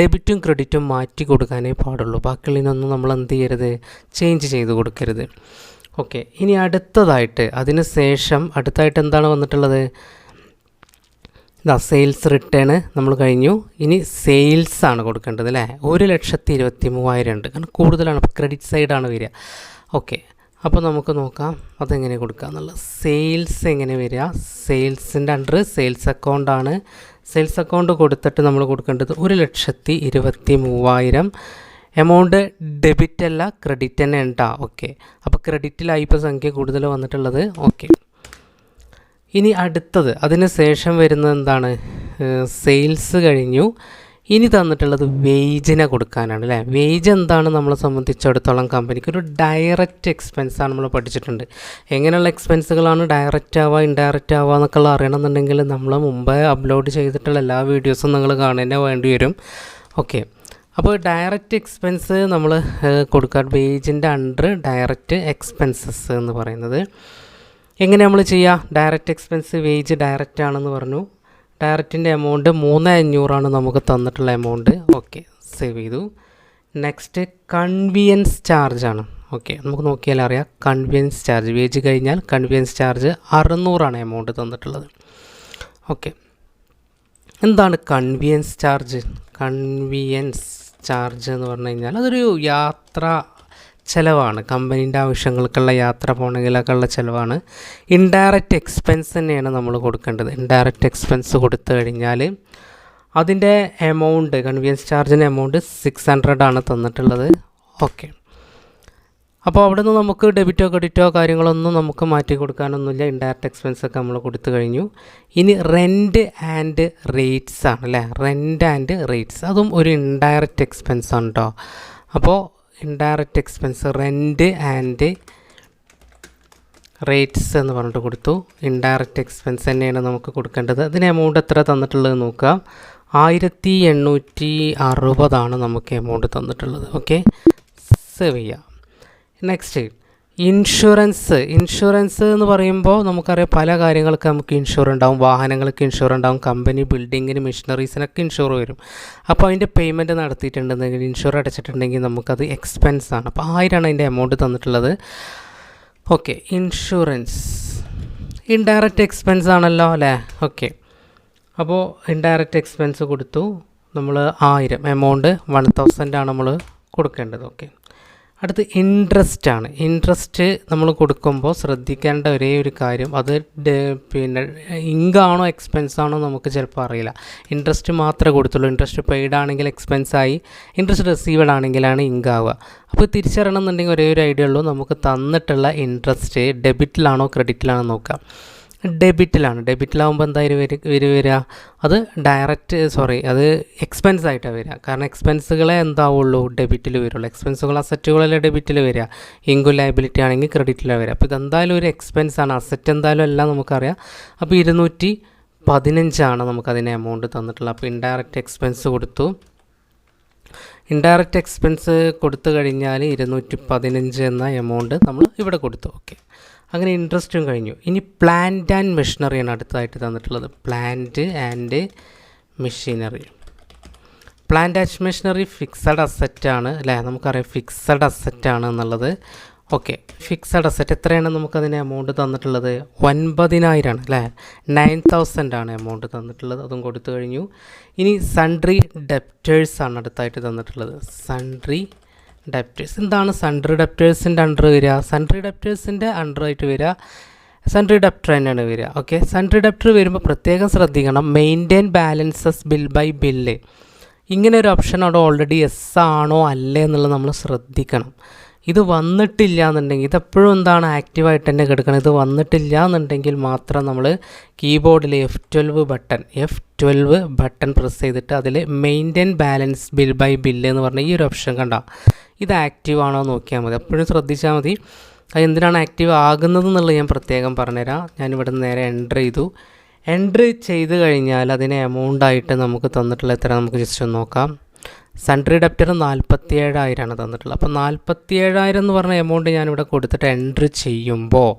ഡെബിറ്റും ക്രെഡിറ്റും മാറ്റി കൊടുക്കാനേ പാടുള്ളൂ. ബാക്കിയുള്ളതിനൊന്നും നമ്മൾ എന്ത് ചെയ്യരുത്? ചേഞ്ച് ചെയ്ത് കൊടുക്കരുത്. ഓക്കെ ഇനി അടുത്തതായിട്ട് അതിന് ശേഷം അടുത്തായിട്ട് എന്താണ് വന്നിട്ടുള്ളത്? ഇതാ സെയിൽസ് റിട്ടേൺ നമ്മൾ കഴിഞ്ഞു. ഇനി സെയിൽസ് ആണ് കൊടുക്കേണ്ടത് അല്ലേ? ഒരു ലക്ഷത്തി ഇരുപത്തി മൂവായിരം ഉണ്ട്. കാരണം കൂടുതലാണ് ക്രെഡിറ്റ് സൈഡാണ് വരിക. ഓക്കെ അപ്പോൾ നമുക്ക് നോക്കാം അതെങ്ങനെ കൊടുക്കുക എന്നുള്ളത്. സെയിൽസ് എങ്ങനെ വരിക? സെയിൽസിന്റെ അണ്ടർ സെയിൽസ് അക്കൗണ്ടാണ് സെയിൽസ് അക്കൗണ്ട് കൊടുത്തിട്ട് നമ്മൾ കൊടുക്കേണ്ടത് ഒരു ലക്ഷത്തി ഇരുപത്തി മൂവായിരം. എമൗണ്ട് ഡെബിറ്റ് അല്ല ക്രെഡിറ്റ് തന്നെ ഉണ്ടാ. ഓക്കെ അപ്പോൾ ക്രെഡിറ്റിലായി ഇപ്പോൾ സംഖ്യ കൂടുതൽ വന്നിട്ടുള്ളത്. ഓക്കെ ഇനി അടുത്തത് അതിന് ശേഷം വരുന്നത് എന്താണ്? സെയിൽസ് കഴിഞ്ഞു. ഇനി തന്നിട്ടുള്ളത് വേജിനെ കൊടുക്കാനാണ് അല്ലേ? വേജ് എന്താണ് നമ്മളെ സംബന്ധിച്ചിടത്തോളം കമ്പനിക്ക്? ഒരു ഡയറക്റ്റ് എക്സ്പെൻസാണ് നമ്മൾ പഠിച്ചിട്ടുണ്ട്. എങ്ങനെയുള്ള എക്സ്പെൻസുകളാണ് ഡയറക്റ്റ് ആവുക ഇൻഡയറക്റ്റ് ആവുക എന്നൊക്കെ അറിയണമെന്നുണ്ടെങ്കിൽ നമ്മൾ മുമ്പേ അപ്ലോഡ് ചെയ്തിട്ടുള്ള എല്ലാ വീഡിയോസും നിങ്ങൾ കാണുന്നതിനെ വേണ്ടി വരും. ഓക്കെ അപ്പോൾ ഡയറക്റ്റ് എക്സ്പെൻസ് നമ്മൾ കൊടുക്കുക വേജിന്റെ അണ്ടർ ഡയറക്റ്റ് എക്സ്പെൻസസ് എന്ന് പറയുന്നത്. എങ്ങനെ നമ്മൾ ചെയ്യുക ഡയറക്റ്റ് എക്സ്പെൻസ് വേജ് ഡയറക്റ്റ് ആണെന്ന് പറഞ്ഞു. ഡയറക്റ്റിന്റെ എമൗണ്ട് മൂന്ന് അഞ്ഞൂറാണ് നമുക്ക് തന്നിട്ടുള്ള എമൗണ്ട് ഓക്കെ സേവ് ചെയ്തു. നെക്സ്റ്റ് കൺവീനിയൻസ് ചാർജാണ് ഓക്കെ നമുക്ക് നോക്കിയാൽ അറിയാം. കൺവീനിയൻസ് ചാർജ് വേജ് കഴിഞ്ഞാൽ കൺവീനിയൻസ് ചാർജ് അറുന്നൂറാണ് എമൗണ്ട് തന്നിട്ടുള്ളത്. ഓക്കെ എന്താണ് കൺവീനിയൻസ് ചാർജ് കൺവീനിയൻസ് ചാർജ് എന്ന് പറഞ്ഞു കഴിഞ്ഞാൽ അതൊരു യാത്ര ചിലവാണ്. കമ്പനീന്റെ ആവശ്യങ്ങൾക്കുള്ള യാത്ര പോകണമെങ്കിലൊക്കെ ഉള്ള ചിലവാണ്. ഇൻഡയറക്റ്റ് എക്സ്പെൻസ് തന്നെയാണ് നമ്മൾ കൊടുക്കേണ്ടത്. ഇൻഡയറക്റ്റ് എക്സ്പെൻസ് കൊടുത്തു കഴിഞ്ഞാൽ അതിന്റെ എമൗണ്ട് കൺവീനിയൻസ് ചാർജിന്റെ എമൗണ്ട് സിക്സ് ഹൺഡ്രഡ് ആണ് തന്നിട്ടുള്ളത്. ഓക്കെ അപ്പോൾ അവിടെ നിന്ന് നമുക്ക് ഡെബിറ്റോ ക്രെഡിറ്റോ കാര്യങ്ങളൊന്നും നമുക്ക് മാറ്റി കൊടുക്കാനൊന്നുമില്ല. ഇൻഡയറക്റ്റ് എക്സ്പെൻസ് ഒക്കെ നമ്മൾ കൊടുത്തു കഴിഞ്ഞു. ഇനി റെന്റ് ആൻഡ് റേറ്റ്സ് ആണ് അല്ലേ റെന്റ് ആൻഡ് റേറ്റ്സ് അതും ഒരു ഇൻഡയറക്റ്റ് എക്സ്പെൻസ് ആണ് കേട്ടോ അപ്പോൾ indirect expense rent and rates എന്ന് പറഞ്ഞിട്ട് കൊടുത്തു. ഇൻഡയറക്റ്റ് എക്സ്പെൻസ് തന്നെയാണ് നമുക്ക് കൊടുക്കേണ്ടത്. അതിന് എമൗണ്ട് എത്ര തന്നിട്ടുള്ളത് നോക്കാം. ആയിരത്തി എണ്ണൂറ്റി അറുപതാണ് നമുക്ക് എമൗണ്ട് തന്നിട്ടുള്ളത്. ഓക്കെ സേവ് ചെയ്യാം. Next insurance. ഇൻഷുറൻസ് എന്ന് പറയുമ്പോൾ നമുക്കറിയാം പല കാര്യങ്ങൾക്ക് നമുക്ക് ഇൻഷുർ ഉണ്ടാവും. വാഹനങ്ങൾക്ക് ഇൻഷുർ ഉണ്ടാവും. കമ്പനി ബിൽഡിങ്ങിന് മെഷീനറീസിനൊക്കെ ഇൻഷുർ വരും. അപ്പോൾ അതിന്റെ പേയ്മെന്റ് നടത്തിയിട്ടുണ്ടെങ്കിൽ ഇൻഷുർ അടച്ചിട്ടുണ്ടെങ്കിൽ നമുക്കത് എക്സ്പെൻസ് ആണ്. അപ്പോൾ ആയിരമാണ് അതിന്റെ എമൗണ്ട് തന്നിട്ടുള്ളത്. Okay insurance. ഇൻഡയറക്റ്റ് എക്സ്പെൻസ് ആണല്ലോ അല്ലേ? ഓക്കെ. അപ്പോൾ ഇൻഡയറക്റ്റ് എക്സ്പെൻസ് കൊടുത്തു. നമ്മൾ ആയിരം എമൗണ്ട് വൺ തൗസൻഡാണ് നമ്മൾ കൊടുക്കേണ്ടത്. ഓക്കെ. അടുത്ത് ഇൻട്രസ്റ്റ് ആണ്. ഇൻട്രസ്റ്റ് നമ്മൾ കൊടുക്കുമ്പോൾ ശ്രദ്ധിക്കേണ്ട ഒരേ ഒരു കാര്യം അത് പിന്നെ ഇങ്കാണോ എക്സ്പെൻസ് ആണോ നമുക്ക് ചിലപ്പോൾ അറിയില്ല. ഇൻട്രസ്റ്റ് മാത്രമേ കൊടുത്തുള്ളൂ. ഇൻട്രസ്റ്റ് പെയ്ഡ് ആണെങ്കിൽ എക്സ്പെൻസ് ആയി ഇൻട്രസ്റ്റ് റിസീവഡ് ആണെങ്കിലാണ് ഇങ്ക് ആവുക. അപ്പോൾ തിരിച്ചറിയണം എന്നുണ്ടെങ്കിൽ ഒരേ ഒരു ഐഡിയ ഉള്ളൂ. നമുക്ക് തന്നിട്ടുള്ള ഇൻട്രസ്റ്റ് ഡെബിറ്റിലാണോ ക്രെഡിറ്റിലാണോ നോക്കാം ഡെബിറ്റിലാണ്. ഡെബിറ്റിലാവുമ്പോൾ എന്തായാലും വരി വരി? വരിക അത് ഡയറക്റ്റ് സോറി അത് എക്സ്പെൻസ് ആയിട്ടാണ് വരിക കാരണം എക്സ്പെൻസുകളെ എന്താവുള്ളൂ? ഡെബിറ്റിൽ വരുള്ളൂ. എക്സ്പെൻസുകൾ അസറ്റുകളല്ലേ ഡെബിറ്റിൽ വരിക ഇൻകു ലയബിലിറ്റി ആണെങ്കിൽ ക്രെഡിറ്റിലാണ് വരിക അപ്പോൾ ഇതെന്തായാലും ഒരു എക്സ്പെൻസ് ആണ് അസറ്റ് എന്തായാലും എല്ലാം നമുക്കറിയാം. അപ്പോൾ ഇരുന്നൂറ്റി പതിനഞ്ചാണ് നമുക്കതിന് എമൗണ്ട് തന്നിട്ടുള്ളത്. അപ്പോൾ ഇൻഡയറക്റ്റ് എക്സ്പെൻസ് കൊടുത്തു. ഇൻഡയറക്റ്റ് എക്സ്പെൻസ് കൊടുത്തു കഴിഞ്ഞാൽ ഇരുന്നൂറ്റി പതിനഞ്ച് എന്ന എമൗണ്ട് നമ്മൾ ഇവിടെ കൊടുത്തു. ഓക്കെ. അങ്ങനെ ഇൻട്രസ്റ്റും കഴിഞ്ഞു. ഇനി പ്ലാന്റ് ആൻഡ് മെഷീനറിയാണ് അടുത്തതായിട്ട് തന്നിട്ടുള്ളത്. Plant and machinery plant and machinery fixed അസറ്റാണ് അല്ലേ? നമുക്കറിയാം ഫിക്സഡ് അസറ്റാണ് എന്നുള്ളത്. ഓക്കെ ഫിക്സഡ് അസറ്റ് എത്രയാണ് നമുക്കതിന് എമൗണ്ട് തന്നിട്ടുള്ളത്? ഒൻപതിനായിരമാണ് അല്ലേ? നയൻ തൗസൻഡ് ആണ് എമൗണ്ട് തന്നിട്ടുള്ളത്. അതും കൊടുത്തു കഴിഞ്ഞു. ഇനി സൺട്രി ഡെപ്റ്റേഴ്സ് ആണ് അടുത്തായിട്ട് തന്നിട്ടുള്ളത്. സൺട്രി ഡെപ്റ്റേഴ്സ് എന്താണ് സൺട്രി ഡെപ്റ്റേഴ്സിന്റെ അണ്ടർ വരിക? സൺട്രി ഡെപ്റ്റേഴ്സിന്റെ അണ്ടർ ആയിട്ട് വരിക. സൺട്രി ഡെപ്റ്റർ തന്നെയാണ് വരിക. ഓക്കെ സൺട്രി ഡെപ്റ്റർ വരുമ്പോൾ പ്രത്യേകം ശ്രദ്ധിക്കണം. Maintain balances bill by bill ഇങ്ങനെ ഒരു ഓപ്ഷൻ അവിടെ ഓൾറെഡി എസ് ആണോ അല്ലേ എന്നുള്ളത് നമ്മൾ ശ്രദ്ധിക്കണം. ഇത് വന്നിട്ടില്ല എന്നുണ്ടെങ്കിൽ ഇതെപ്പോഴും എന്താണ് ആക്റ്റീവായിട്ട് തന്നെ കിടക്കണം. ഇത് വന്നിട്ടില്ല എന്നുണ്ടെങ്കിൽ മാത്രം നമ്മൾ കീബോർഡിൽ F twelve button F twelve button press ചെയ്തിട്ട് അതിൽ maintain balance bill by bill എന്ന് പറഞ്ഞ ഈ ഒരു ഓപ്ഷൻ കണ്ട. ഇത് ആക്റ്റീവ് ആണോ നോക്കിയാൽ മതി. എപ്പോഴും ശ്രദ്ധിച്ചാൽ മതി. അത് എന്തിനാണ് ആക്റ്റീവ് ആകുന്നത് എന്നുള്ളത് ഞാൻ പ്രത്യേകം പറഞ്ഞുതരാം. ഞാനിവിടെ നിന്ന് നേരെ എന്റർ ചെയ്തു. എന്റർ ചെയ്ത് കഴിഞ്ഞാൽ അതിനെ എമൗണ്ട് ആയിട്ട് നമുക്ക് തന്നിട്ടുള്ള എത്ര നമുക്ക് ജസ്റ്റ് ഒന്ന് നോക്കാം. സൺട്രി ഡെപ്റ്റർ നാൽപ്പത്തി ഏഴായിരമാണ് തന്നിട്ടുള്ളത്. അപ്പോൾ നാൽപ്പത്തി ഏഴായിരം എന്ന് പറഞ്ഞ എമൗണ്ട് ഞാനിവിടെ കൊടുത്തിട്ട് എൻട്രി ചെയ്യുമ്പോൾ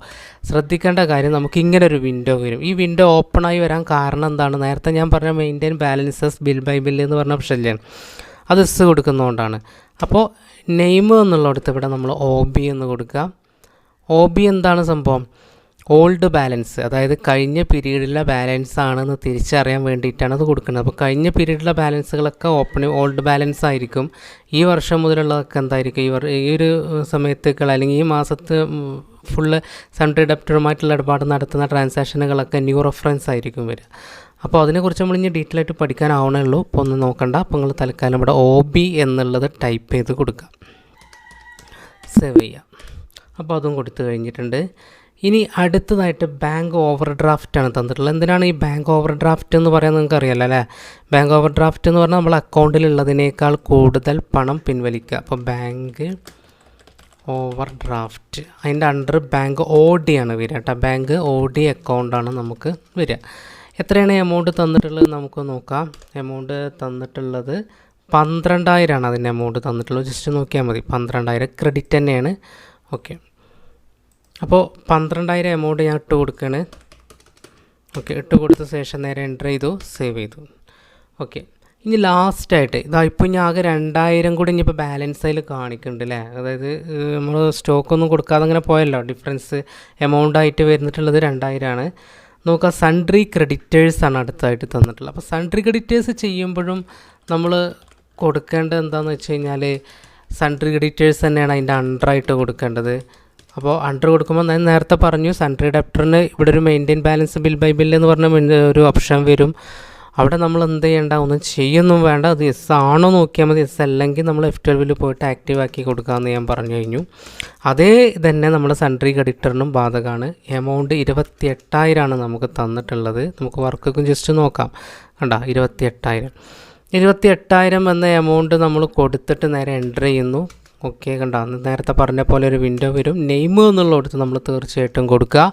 ശ്രദ്ധിക്കേണ്ട കാര്യം നമുക്ക് ഇങ്ങനെ ഒരു വിൻഡോ വരും. ഈ വിൻഡോ ഓപ്പണായി വരാൻ കാരണം എന്താണ്? നേരത്തെ ഞാൻ പറഞ്ഞ maintain balances bill by bill എന്ന് പറഞ്ഞ ഓപ്ഷനിലാണ് അത് എസ് കൊടുക്കുന്നതുകൊണ്ടാണ്. അപ്പോൾ നെയിം എന്നുള്ളിടത്ത് ഇവിടെ നമ്മൾ ഒ ബി എന്ന് കൊടുക്കുക. ഒ ബി എന്താണ് സംഭവം? ഓൾഡ് ബാലൻസ് അതായത് കഴിഞ്ഞ പീരീഡിലെ ബാലൻസ് ആണെന്ന് തിരിച്ചറിയാൻ വേണ്ടിയിട്ടാണ് അത് കൊടുക്കുന്നത്. അപ്പോൾ കഴിഞ്ഞ പീരീഡിലെ ബാലൻസുകളൊക്കെ ഓപ്പൺ ഓൾഡ് ബാലൻസ് ആയിരിക്കും. ഈ വർഷം മുതലുള്ളതൊക്കെ എന്തായിരിക്കും? ഈ വർ ഈ ഒരു സമയത്തേക്കുള്ള അല്ലെങ്കിൽ ഈ മാസത്ത് ഫുള്ള് സൺട്രി ഡെപ്റ്ററുമായിട്ടുള്ള ഇടപാട് നടത്തുന്ന ട്രാൻസാക്ഷനുകളൊക്കെ ന്യൂ റെഫറൻസ് ആയിരിക്കും വരിക. അപ്പോൾ അതിനെക്കുറിച്ച് നമ്മൾ ഇനി ഡീറ്റെയിൽ ആയിട്ട് പഠിക്കാനാവണേ ഉള്ളൂ. അപ്പോൾ ഒന്ന് നോക്കണ്ട. അപ്പോൾ നിങ്ങൾ തൽക്കാലം ഇവിടെ ഒ ബി എന്നുള്ളത് ടൈപ്പ് ചെയ്ത് കൊടുക്കുക സേവ് ചെയ്യാം. അപ്പോൾ അതും കൊടുത്തു കഴിഞ്ഞിട്ടുണ്ട്. ഇനി അടുത്തതായിട്ട് ബാങ്ക് ഓവർ ഡ്രാഫ്റ്റ് ആണ് തന്നിട്ടുള്ളത്. എന്തിനാണ് ഈ ബാങ്ക് ഓവർ ഡ്രാഫ്റ്റ് എന്ന് പറയാൻ നിങ്ങൾക്ക് അറിയാലോ അല്ലേ? ബാങ്ക് ഓവർ ഡ്രാഫ്റ്റ് എന്ന് പറഞ്ഞാൽ നമ്മൾ അക്കൗണ്ടിലുള്ളതിനേക്കാൾ കൂടുതൽ പണം പിൻവലിക്കുക. അപ്പോൾ ബാങ്ക് ഓവർ ഡ്രാഫ്റ്റ് അതിന്റെ അണ്ടർ ബാങ്ക് ഓ ഡി ആണ് വരിക കേട്ടോ. ബാങ്ക് ഒ ഡി അക്കൗണ്ടാണ് നമുക്ക് വരിക. എത്രയാണ് എമൗണ്ട് തന്നിട്ടുള്ളത് നമുക്ക് നോക്കാം. എമൗണ്ട് തന്നിട്ടുള്ളത് പന്ത്രണ്ടായിരമാണ് അതിന്റെ എമൗണ്ട് തന്നിട്ടുള്ളത്. ജസ്റ്റ് നോക്കിയാൽ മതി. പന്ത്രണ്ടായിരം ക്രെഡിറ്റ് തന്നെയാണ്. ഓക്കെ അപ്പോൾ പന്ത്രണ്ടായിരം എമൗണ്ട് ഞാൻ ഇട്ട് കൊടുക്കുകയാണ് ഓക്കെ ഇട്ട് കൊടുത്ത ശേഷം നേരെ എന്റർ ചെയ്തു. സേവ് ചെയ്തു. ഓക്കെ ഇനി ലാസ്റ്റായിട്ട് ഇതാ ഇപ്പോൾ ഞാൻ ആകെ രണ്ടായിരം കൂടി ഇനിയിപ്പോൾ ബാലൻസ് അതിൽ കാണിക്കുന്നുണ്ട് അല്ലേ അതായത് നമ്മൾ സ്റ്റോക്കൊന്നും കൊടുക്കാതെ അങ്ങനെ പോയല്ലോ. ഡിഫറൻസ് എമൗണ്ട് ആയിട്ട് വരുന്നിട്ടുള്ളത് രണ്ടായിരമാണ് നോക്കുക സൺട്രി ക്രെഡിറ്റേഴ്സ് ആണ് അടുത്തായിട്ട് തന്നിട്ടുള്ളത്. അപ്പോൾ സൺട്രി ക്രെഡിറ്റേഴ്സ് ചെയ്യുമ്പോഴും നമ്മൾ കൊടുക്കേണ്ടത് എന്താണെന്ന് വെച്ച് കഴിഞ്ഞാൽ സൺട്രി ക്രെഡിറ്റേഴ്സ് തന്നെയാണ് അതിന്റെ അണ്ടറായിട്ട് കൊടുക്കേണ്ടത്. അപ്പോൾ അണ്ടർ കൊടുക്കുമ്പോൾ ഞാൻ നേരത്തെ പറഞ്ഞു സൺട്രി ഡെപ്റ്ററിന് ഇവിടെ ഒരു maintain balance bill by bill എന്ന് പറഞ്ഞ ഒരു ഓപ്ഷൻ വരും. അവിടെ നമ്മൾ എന്ത് ചെയ്യേണ്ട? ഒന്നും ചെയ്യൊന്നും വേണ്ട. അത് എസ് ആണോ നോക്കിയാൽ മതി. എസ് അല്ലെങ്കിൽ നമ്മൾ എഫ് ട്വൽവിൽ പോയിട്ട് ആക്റ്റീവ് ആക്കി കൊടുക്കാമെന്ന് ഞാൻ പറഞ്ഞു കഴിഞ്ഞു. അതേ തന്നെ നമ്മുടെ സൺട്രി ക്രെഡിറ്ററിനും ബാധകമാണ് എമൗണ്ട് ഇരുപത്തി എട്ടായിരമാണ് നമുക്ക് തന്നിട്ടുള്ളത്. നമുക്ക് വർക്കൊക്കെ ജസ്റ്റ് നോക്കാം. കണ്ട ഇരുപത്തി എട്ടായിരം ഇരുപത്തി എട്ടായിരം എന്ന എമൗണ്ട് നമ്മൾ കൊടുത്തിട്ട് നേരെ എന്റർ ചെയ്യുന്നു. ഓക്കെ കണ്ട നേരത്തെ പറഞ്ഞ പോലെ ഒരു വിൻഡോ വരും. നെയിം എന്നുള്ളിടത്ത് നമ്മൾ തീർച്ചയായിട്ടും കൊടുക്കുക.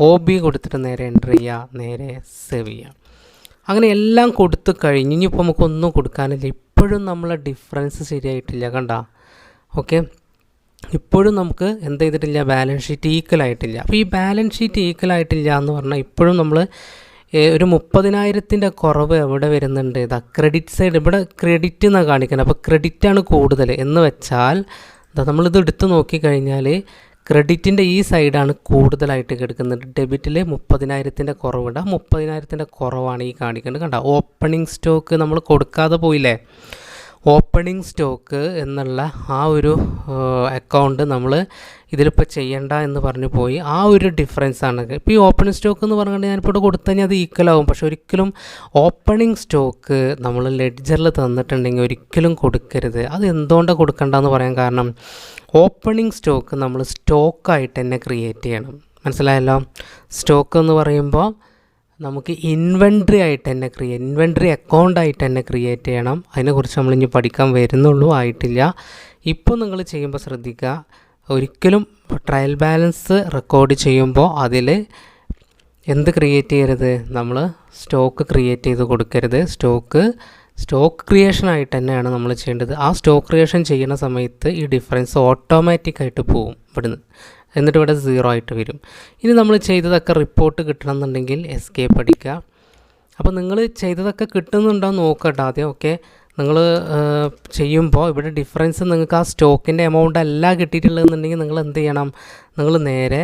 ഒ ബി കൊടുത്തിട്ട് നേരെ എന്റർ ചെയ്യുക. നേരെ സേവ് ചെയ്യുക. അങ്ങനെ എല്ലാം കൊടുത്തു കഴിഞ്ഞ് ഇനിയിപ്പോൾ നമുക്കൊന്നും കൊടുക്കാനില്ല. ഇപ്പോഴും നമ്മളെ ഡിഫറൻസ് ശരിയായിട്ടില്ല കണ്ട? ഓക്കെ ഇപ്പോഴും നമുക്ക് എന്ത് ചെയ്തിട്ടില്ല? ബാലൻസ് ഷീറ്റ് ഈക്വൽ ആയിട്ടില്ല. അപ്പോൾ ഈ ബാലൻസ് ഷീറ്റ് ഈക്വൽ ആയിട്ടില്ല എന്ന് പറഞ്ഞാൽ ഇപ്പോഴും നമ്മൾ ഒരു മുപ്പതിനായിരത്തിന്റെ കുറവ് എവിടെ വരുന്നുണ്ട്? ഇതാ ക്രെഡിറ്റ് സൈഡ് ഇവിടെ ക്രെഡിറ്റ് എന്നാണ് കാണിക്കുന്നത്. അപ്പോൾ ക്രെഡിറ്റാണ് കൂടുതൽ എന്ന് വെച്ചാൽ ഇതാ നമ്മളിത് എടുത്ത് നോക്കിക്കഴിഞ്ഞാൽ ക്രെഡിറ്റിന്റെ ഈ സൈഡാണ് കൂടുതലായിട്ട് കിടക്കുന്നത്. ഡെബിറ്റിൽ മുപ്പതിനായിരത്തിന്റെ കുറവുണ്ട്. മുപ്പതിനായിരത്തിന്റെ കുറവാണ് ഈ കാണിക്കുന്നത്. കണ്ട? ഓപ്പണിംഗ് സ്റ്റോക്ക് നമ്മൾ കൊടുക്കാതെ പോയില്ലേ? ഓപ്പണിംഗ് സ്റ്റോക്ക് എന്നുള്ള ആ ഒരു അക്കൗണ്ട് നമ്മൾ ഇതിലിപ്പോൾ ചെയ്യണ്ട എന്ന് പറഞ്ഞു പോയി. ആ ഒരു ഡിഫറൻസ് ആണ്. ഇപ്പോൾ ഈ ഓപ്പണിംഗ് സ്റ്റോക്ക് എന്ന് പറഞ്ഞുകൊണ്ട് ഞാനിപ്പോൾ കൊടുത്തു കഴിഞ്ഞാൽ അത് ഈക്വൽ ആവും. പക്ഷെ ഒരിക്കലും ഓപ്പണിംഗ് സ്റ്റോക്ക് നമ്മൾ ലെഡ്ജറിൽ തന്നിട്ടുണ്ടെങ്കിൽ ഒരിക്കലും കൊടുക്കരുത്. അത് എന്തുകൊണ്ടാണ് കൊടുക്കേണ്ടതെന്ന് പറയാൻ കാരണം ഓപ്പണിംഗ് സ്റ്റോക്ക് നമ്മൾ സ്റ്റോക്കായിട്ട് തന്നെ ക്രിയേറ്റ് ചെയ്യണം. മനസ്സിലായല്ലോ? സ്റ്റോക്ക് എന്ന് പറയുമ്പോൾ നമുക്ക് ഇൻവെൻട്രി ആയിട്ട് തന്നെ ക്രിയേറ്റ് ഇൻവെൻട്രി അക്കൗണ്ട് ആയിട്ട് തന്നെ ക്രിയേറ്റ് ചെയ്യണം. അതിനെക്കുറിച്ച് നമ്മൾ ഇനി പഠിക്കാൻ വരുന്നുള്ളൂ ആയിട്ടില്ല. ഇപ്പോൾ നിങ്ങൾ ചെയ്യുമ്പോൾ ശ്രദ്ധിക്കുക ഒരിക്കലും ട്രയൽ ബാലൻസ് റെക്കോർഡ് ചെയ്യുമ്പോൾ അതിൽ എന്ത് ക്രിയേറ്റ് ചെയ്യരുത്? നമ്മൾ സ്റ്റോക്ക് ക്രിയേറ്റ് ചെയ്ത് കൊടുക്കരുത്. സ്റ്റോക്ക് സ്റ്റോക്ക് ക്രിയേഷൻ ആയിട്ട് തന്നെയാണ് നമ്മൾ ചെയ്യേണ്ടത്. ആ സ്റ്റോക്ക് ക്രിയേഷൻ ചെയ്യുന്ന സമയത്ത് ഈ ഡിഫറൻസ് ഓട്ടോമാറ്റിക്കായിട്ട് പോവും ഇവിടുന്ന്. എന്നിട്ട് ഇവിടെ സീറോ ആയിട്ട് വരും. ഇനി നമ്മൾ ചെയ്തതൊക്കെ റിപ്പോർട്ട് കിട്ടണമെന്നുണ്ടെങ്കിൽ എസ്കേപ്പ് അടിക്കുക. അപ്പോൾ നിങ്ങൾ ചെയ്തതൊക്കെ കിട്ടുന്നുണ്ടോ നോക്കട്ടെ ആദ്യം ഓക്കെ നിങ്ങൾ ചെയ്യുമ്പോൾ ഇവിടെ ഡിഫറൻസ് നിങ്ങൾക്ക് ആ സ്റ്റോക്കിന്റെ എമൗണ്ട് അല്ല കിട്ടിയിട്ടുള്ളതെന്നുണ്ടെങ്കിൽ നിങ്ങൾ എന്ത് ചെയ്യണം? നിങ്ങൾ നേരെ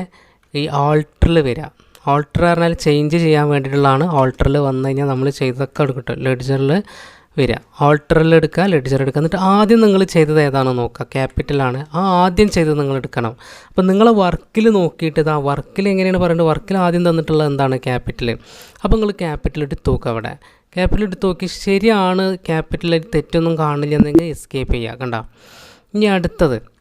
ഈ ആൾട്ടറിൽ വരിക. ആൾട്ടർ പറഞ്ഞാൽ ചേഞ്ച് ചെയ്യാൻ വേണ്ടിയിട്ടുള്ളതാണ്. ആൾട്ടറിൽ വന്നു കഴിഞ്ഞാൽ നമ്മൾ ചെയ്തൊക്കെ കിട്ടും ലെഡ്ജറിൽ വരിക. ഓൾട്ടറിൽ എടുക്കുക ലെഡ്ജർ എടുക്കുക. എന്നിട്ട് ആദ്യം നിങ്ങൾ ചെയ്തത് ഏതാണെന്ന് നോക്കുക? ക്യാപിറ്റലാണ് ആ ആദ്യം ചെയ്തത് നിങ്ങൾ എടുക്കണം. അപ്പോൾ നിങ്ങളെ വർക്കിൽ നോക്കിയിട്ട് ഇതാ വർക്കിൽ എങ്ങനെയാണ് പറയേണ്ടത്? വർക്കിൽ ആദ്യം തന്നിട്ടുള്ളത് എന്താണ്? ക്യാപിറ്റൽ അപ്പോൾ നിങ്ങൾ ക്യാപിറ്റൽ എടുത്ത് നോക്കുക അവിടെ. ക്യാപിറ്റൽ എടുത്ത് നോക്കി ശരിയാണ് ക്യാപിറ്റലിൽ തെറ്റൊന്നും കാണില്ല എന്നെങ്കിൽ എസ്കേപ്പ് ചെയ്യുക. കണ്ട? ഇനി അടുത്തത്.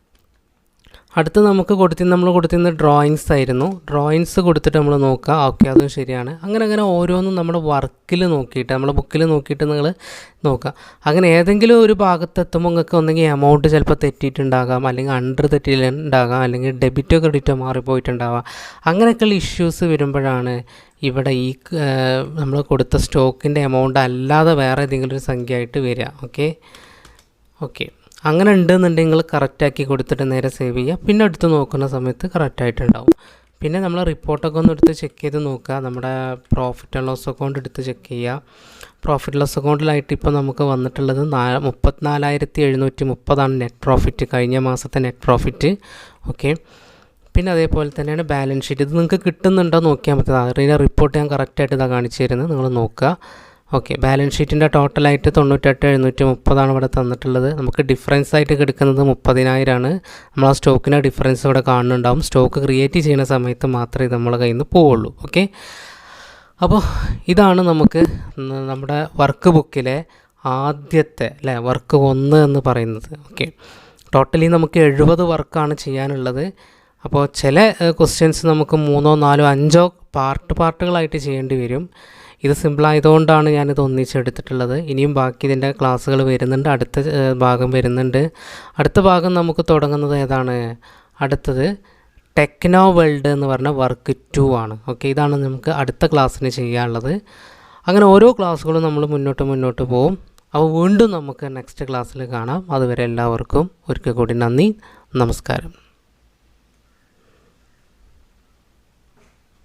അടുത്ത് നമുക്ക് കൊടുത്ത് നമ്മൾ കൊടുത്തിരുന്ന ഡ്രോയിങ്സ് ആയിരുന്നു. ഡ്രോയിങ്സ് കൊടുത്തിട്ട് നമ്മൾ നോക്കുക ഓക്കെ അതും ശരിയാണ്. അങ്ങനെ അങ്ങനെ ഓരോന്നും നമ്മുടെ വർക്കിൽ നോക്കിയിട്ട് നമ്മുടെ ബുക്കിൽ നോക്കിയിട്ട് നിങ്ങൾ നോക്കുക അങ്ങനെ ഏതെങ്കിലും ഒരു ഭാഗത്തെത്തുമ്പോൾ നിങ്ങൾക്ക് ഒന്നെങ്കിൽ എമൗണ്ട് ചിലപ്പോൾ തെറ്റിയിട്ടുണ്ടാകാം അല്ലെങ്കിൽ അണ്ടർ തെറ്റിയിട്ടുണ്ടാകാം അല്ലെങ്കിൽ ഡെബിറ്റോ ക്രെഡിറ്റോ മാറിപ്പോയിട്ടുണ്ടാവാം. അങ്ങനെയൊക്കെയുള്ള ഇഷ്യൂസ് വരുമ്പോഴാണ് ഇവിടെ ഈ നമ്മൾ കൊടുത്ത സ്റ്റോക്കിന്റെ എമൗണ്ട് അല്ലാതെ വേറെ ഏതെങ്കിലും ഒരു സംഖ്യ ആയിട്ട് വരിക. ഓക്കെ? ഓക്കെ. അങ്ങനെ ഉണ്ടെന്നുണ്ടെങ്കിൽ കറക്റ്റാക്കി കൊടുത്തിട്ട് നേരെ സേവ് ചെയ്യുക. പിന്നെ എടുത്ത് നോക്കുന്ന സമയത്ത് കറക്റ്റായിട്ടുണ്ടാവും പിന്നെ നമ്മൾ റിപ്പോർട്ടൊക്കെ ഒന്ന് എടുത്ത് ചെക്ക് ചെയ്ത് നോക്കുക. നമ്മുടെ പ്രോഫിറ്റ് ആൻഡ് ലോസ് അക്കൗണ്ട് എടുത്ത് ചെക്ക് ചെയ്യുക. പ്രോഫിറ്റ് ലോസ് അക്കൗണ്ടിലായിട്ട് ഇപ്പോൾ നമുക്ക് വന്നിട്ടുള്ളത് നാ മുപ്പത്തിനാലായിരത്തി എഴുന്നൂറ്റി മുപ്പതാണ് നെറ്റ് പ്രോഫിറ്റ് കഴിഞ്ഞ മാസത്തെ നെറ്റ് പ്രോഫിറ്റ് ഓക്കെ പിന്നെ അതേപോലെ തന്നെയാണ് ബാലൻസ് ഷീറ്റ് ഇത് നിങ്ങൾക്ക് കിട്ടുന്നുണ്ടോ നോക്കിയാൽ മതി. അതിന്റെ റിപ്പോർട്ട് ഞാൻ കറക്റ്റായിട്ട് ഇതാ കാണിച്ചു തരുന്നത്. നിങ്ങൾ നോക്കുക. ഓക്കെ ബാലൻസ് ഷീറ്റിന്റെ ടോട്ടലായിട്ട് തൊണ്ണൂറ്റെട്ട് എഴുന്നൂറ്റി മുപ്പതാണ് ഇവിടെ തന്നിട്ടുള്ളത്. നമുക്ക് ഡിഫറൻസ് ആയിട്ട് കിടക്കുന്നത് മുപ്പതിനായിരമാണ് നമ്മൾ ആ സ്റ്റോക്കിന്റെ ഡിഫറൻസ് ഇവിടെ കാണുന്നുണ്ടാവും. സ്റ്റോക്ക് ക്രിയേറ്റ് ചെയ്യുന്ന സമയത്ത് മാത്രമേ നമ്മളെ കയ്യിൽ നിന്ന് പോവുള്ളൂ. ഓക്കെ? അപ്പോൾ ഇതാണ് നമുക്ക് നമ്മുടെ വർക്ക് ബുക്കിലെ ആദ്യത്തെ അല്ലേ വർക്ക് ഒന്ന് എന്ന് പറയുന്നത്. ഓക്കെ? ടോട്ടലി നമുക്ക് എഴുപത് വർക്കാണ് ചെയ്യാനുള്ളത്. അപ്പോൾ ചില ക്വസ്റ്റ്യൻസ് നമുക്ക് മൂന്നോ നാലോ അഞ്ചോ പാർട്ട് പാർട്ടുകളായിട്ട് ചെയ്യേണ്ടി വരും. ഇത് സിമ്പിളായതുകൊണ്ടാണ് ഞാനിത് ഒന്നിച്ചെടുത്തിട്ടുള്ളത്. ഇനിയും ബാക്കി ഇതിന്റെ ക്ലാസ്സുകൾ വരുന്നുണ്ട്. അടുത്ത ഭാഗം വരുന്നുണ്ട്. അടുത്ത ഭാഗം നമുക്ക് തുടങ്ങുന്നത് ഏതാണ്? അടുത്തത് ടെക്നോ വേൾഡ് എന്ന് പറഞ്ഞ വർക്ക് ടു ആണ്. ഓക്കെ ഇതാണ് നമുക്ക് അടുത്ത ക്ലാസ്സിന് ചെയ്യാനുള്ളത്. അങ്ങനെ ഓരോ ക്ലാസ്സുകളും നമ്മൾ മുന്നോട്ട് മുന്നോട്ട് പോകും അപ്പോൾ വീണ്ടും നമുക്ക് നെക്സ്റ്റ് ക്ലാസ്സിൽ കാണാം. അതുവരെ എല്ലാവർക്കും ഒരിക്കൽ കൂടി നന്ദി. നമസ്കാരം.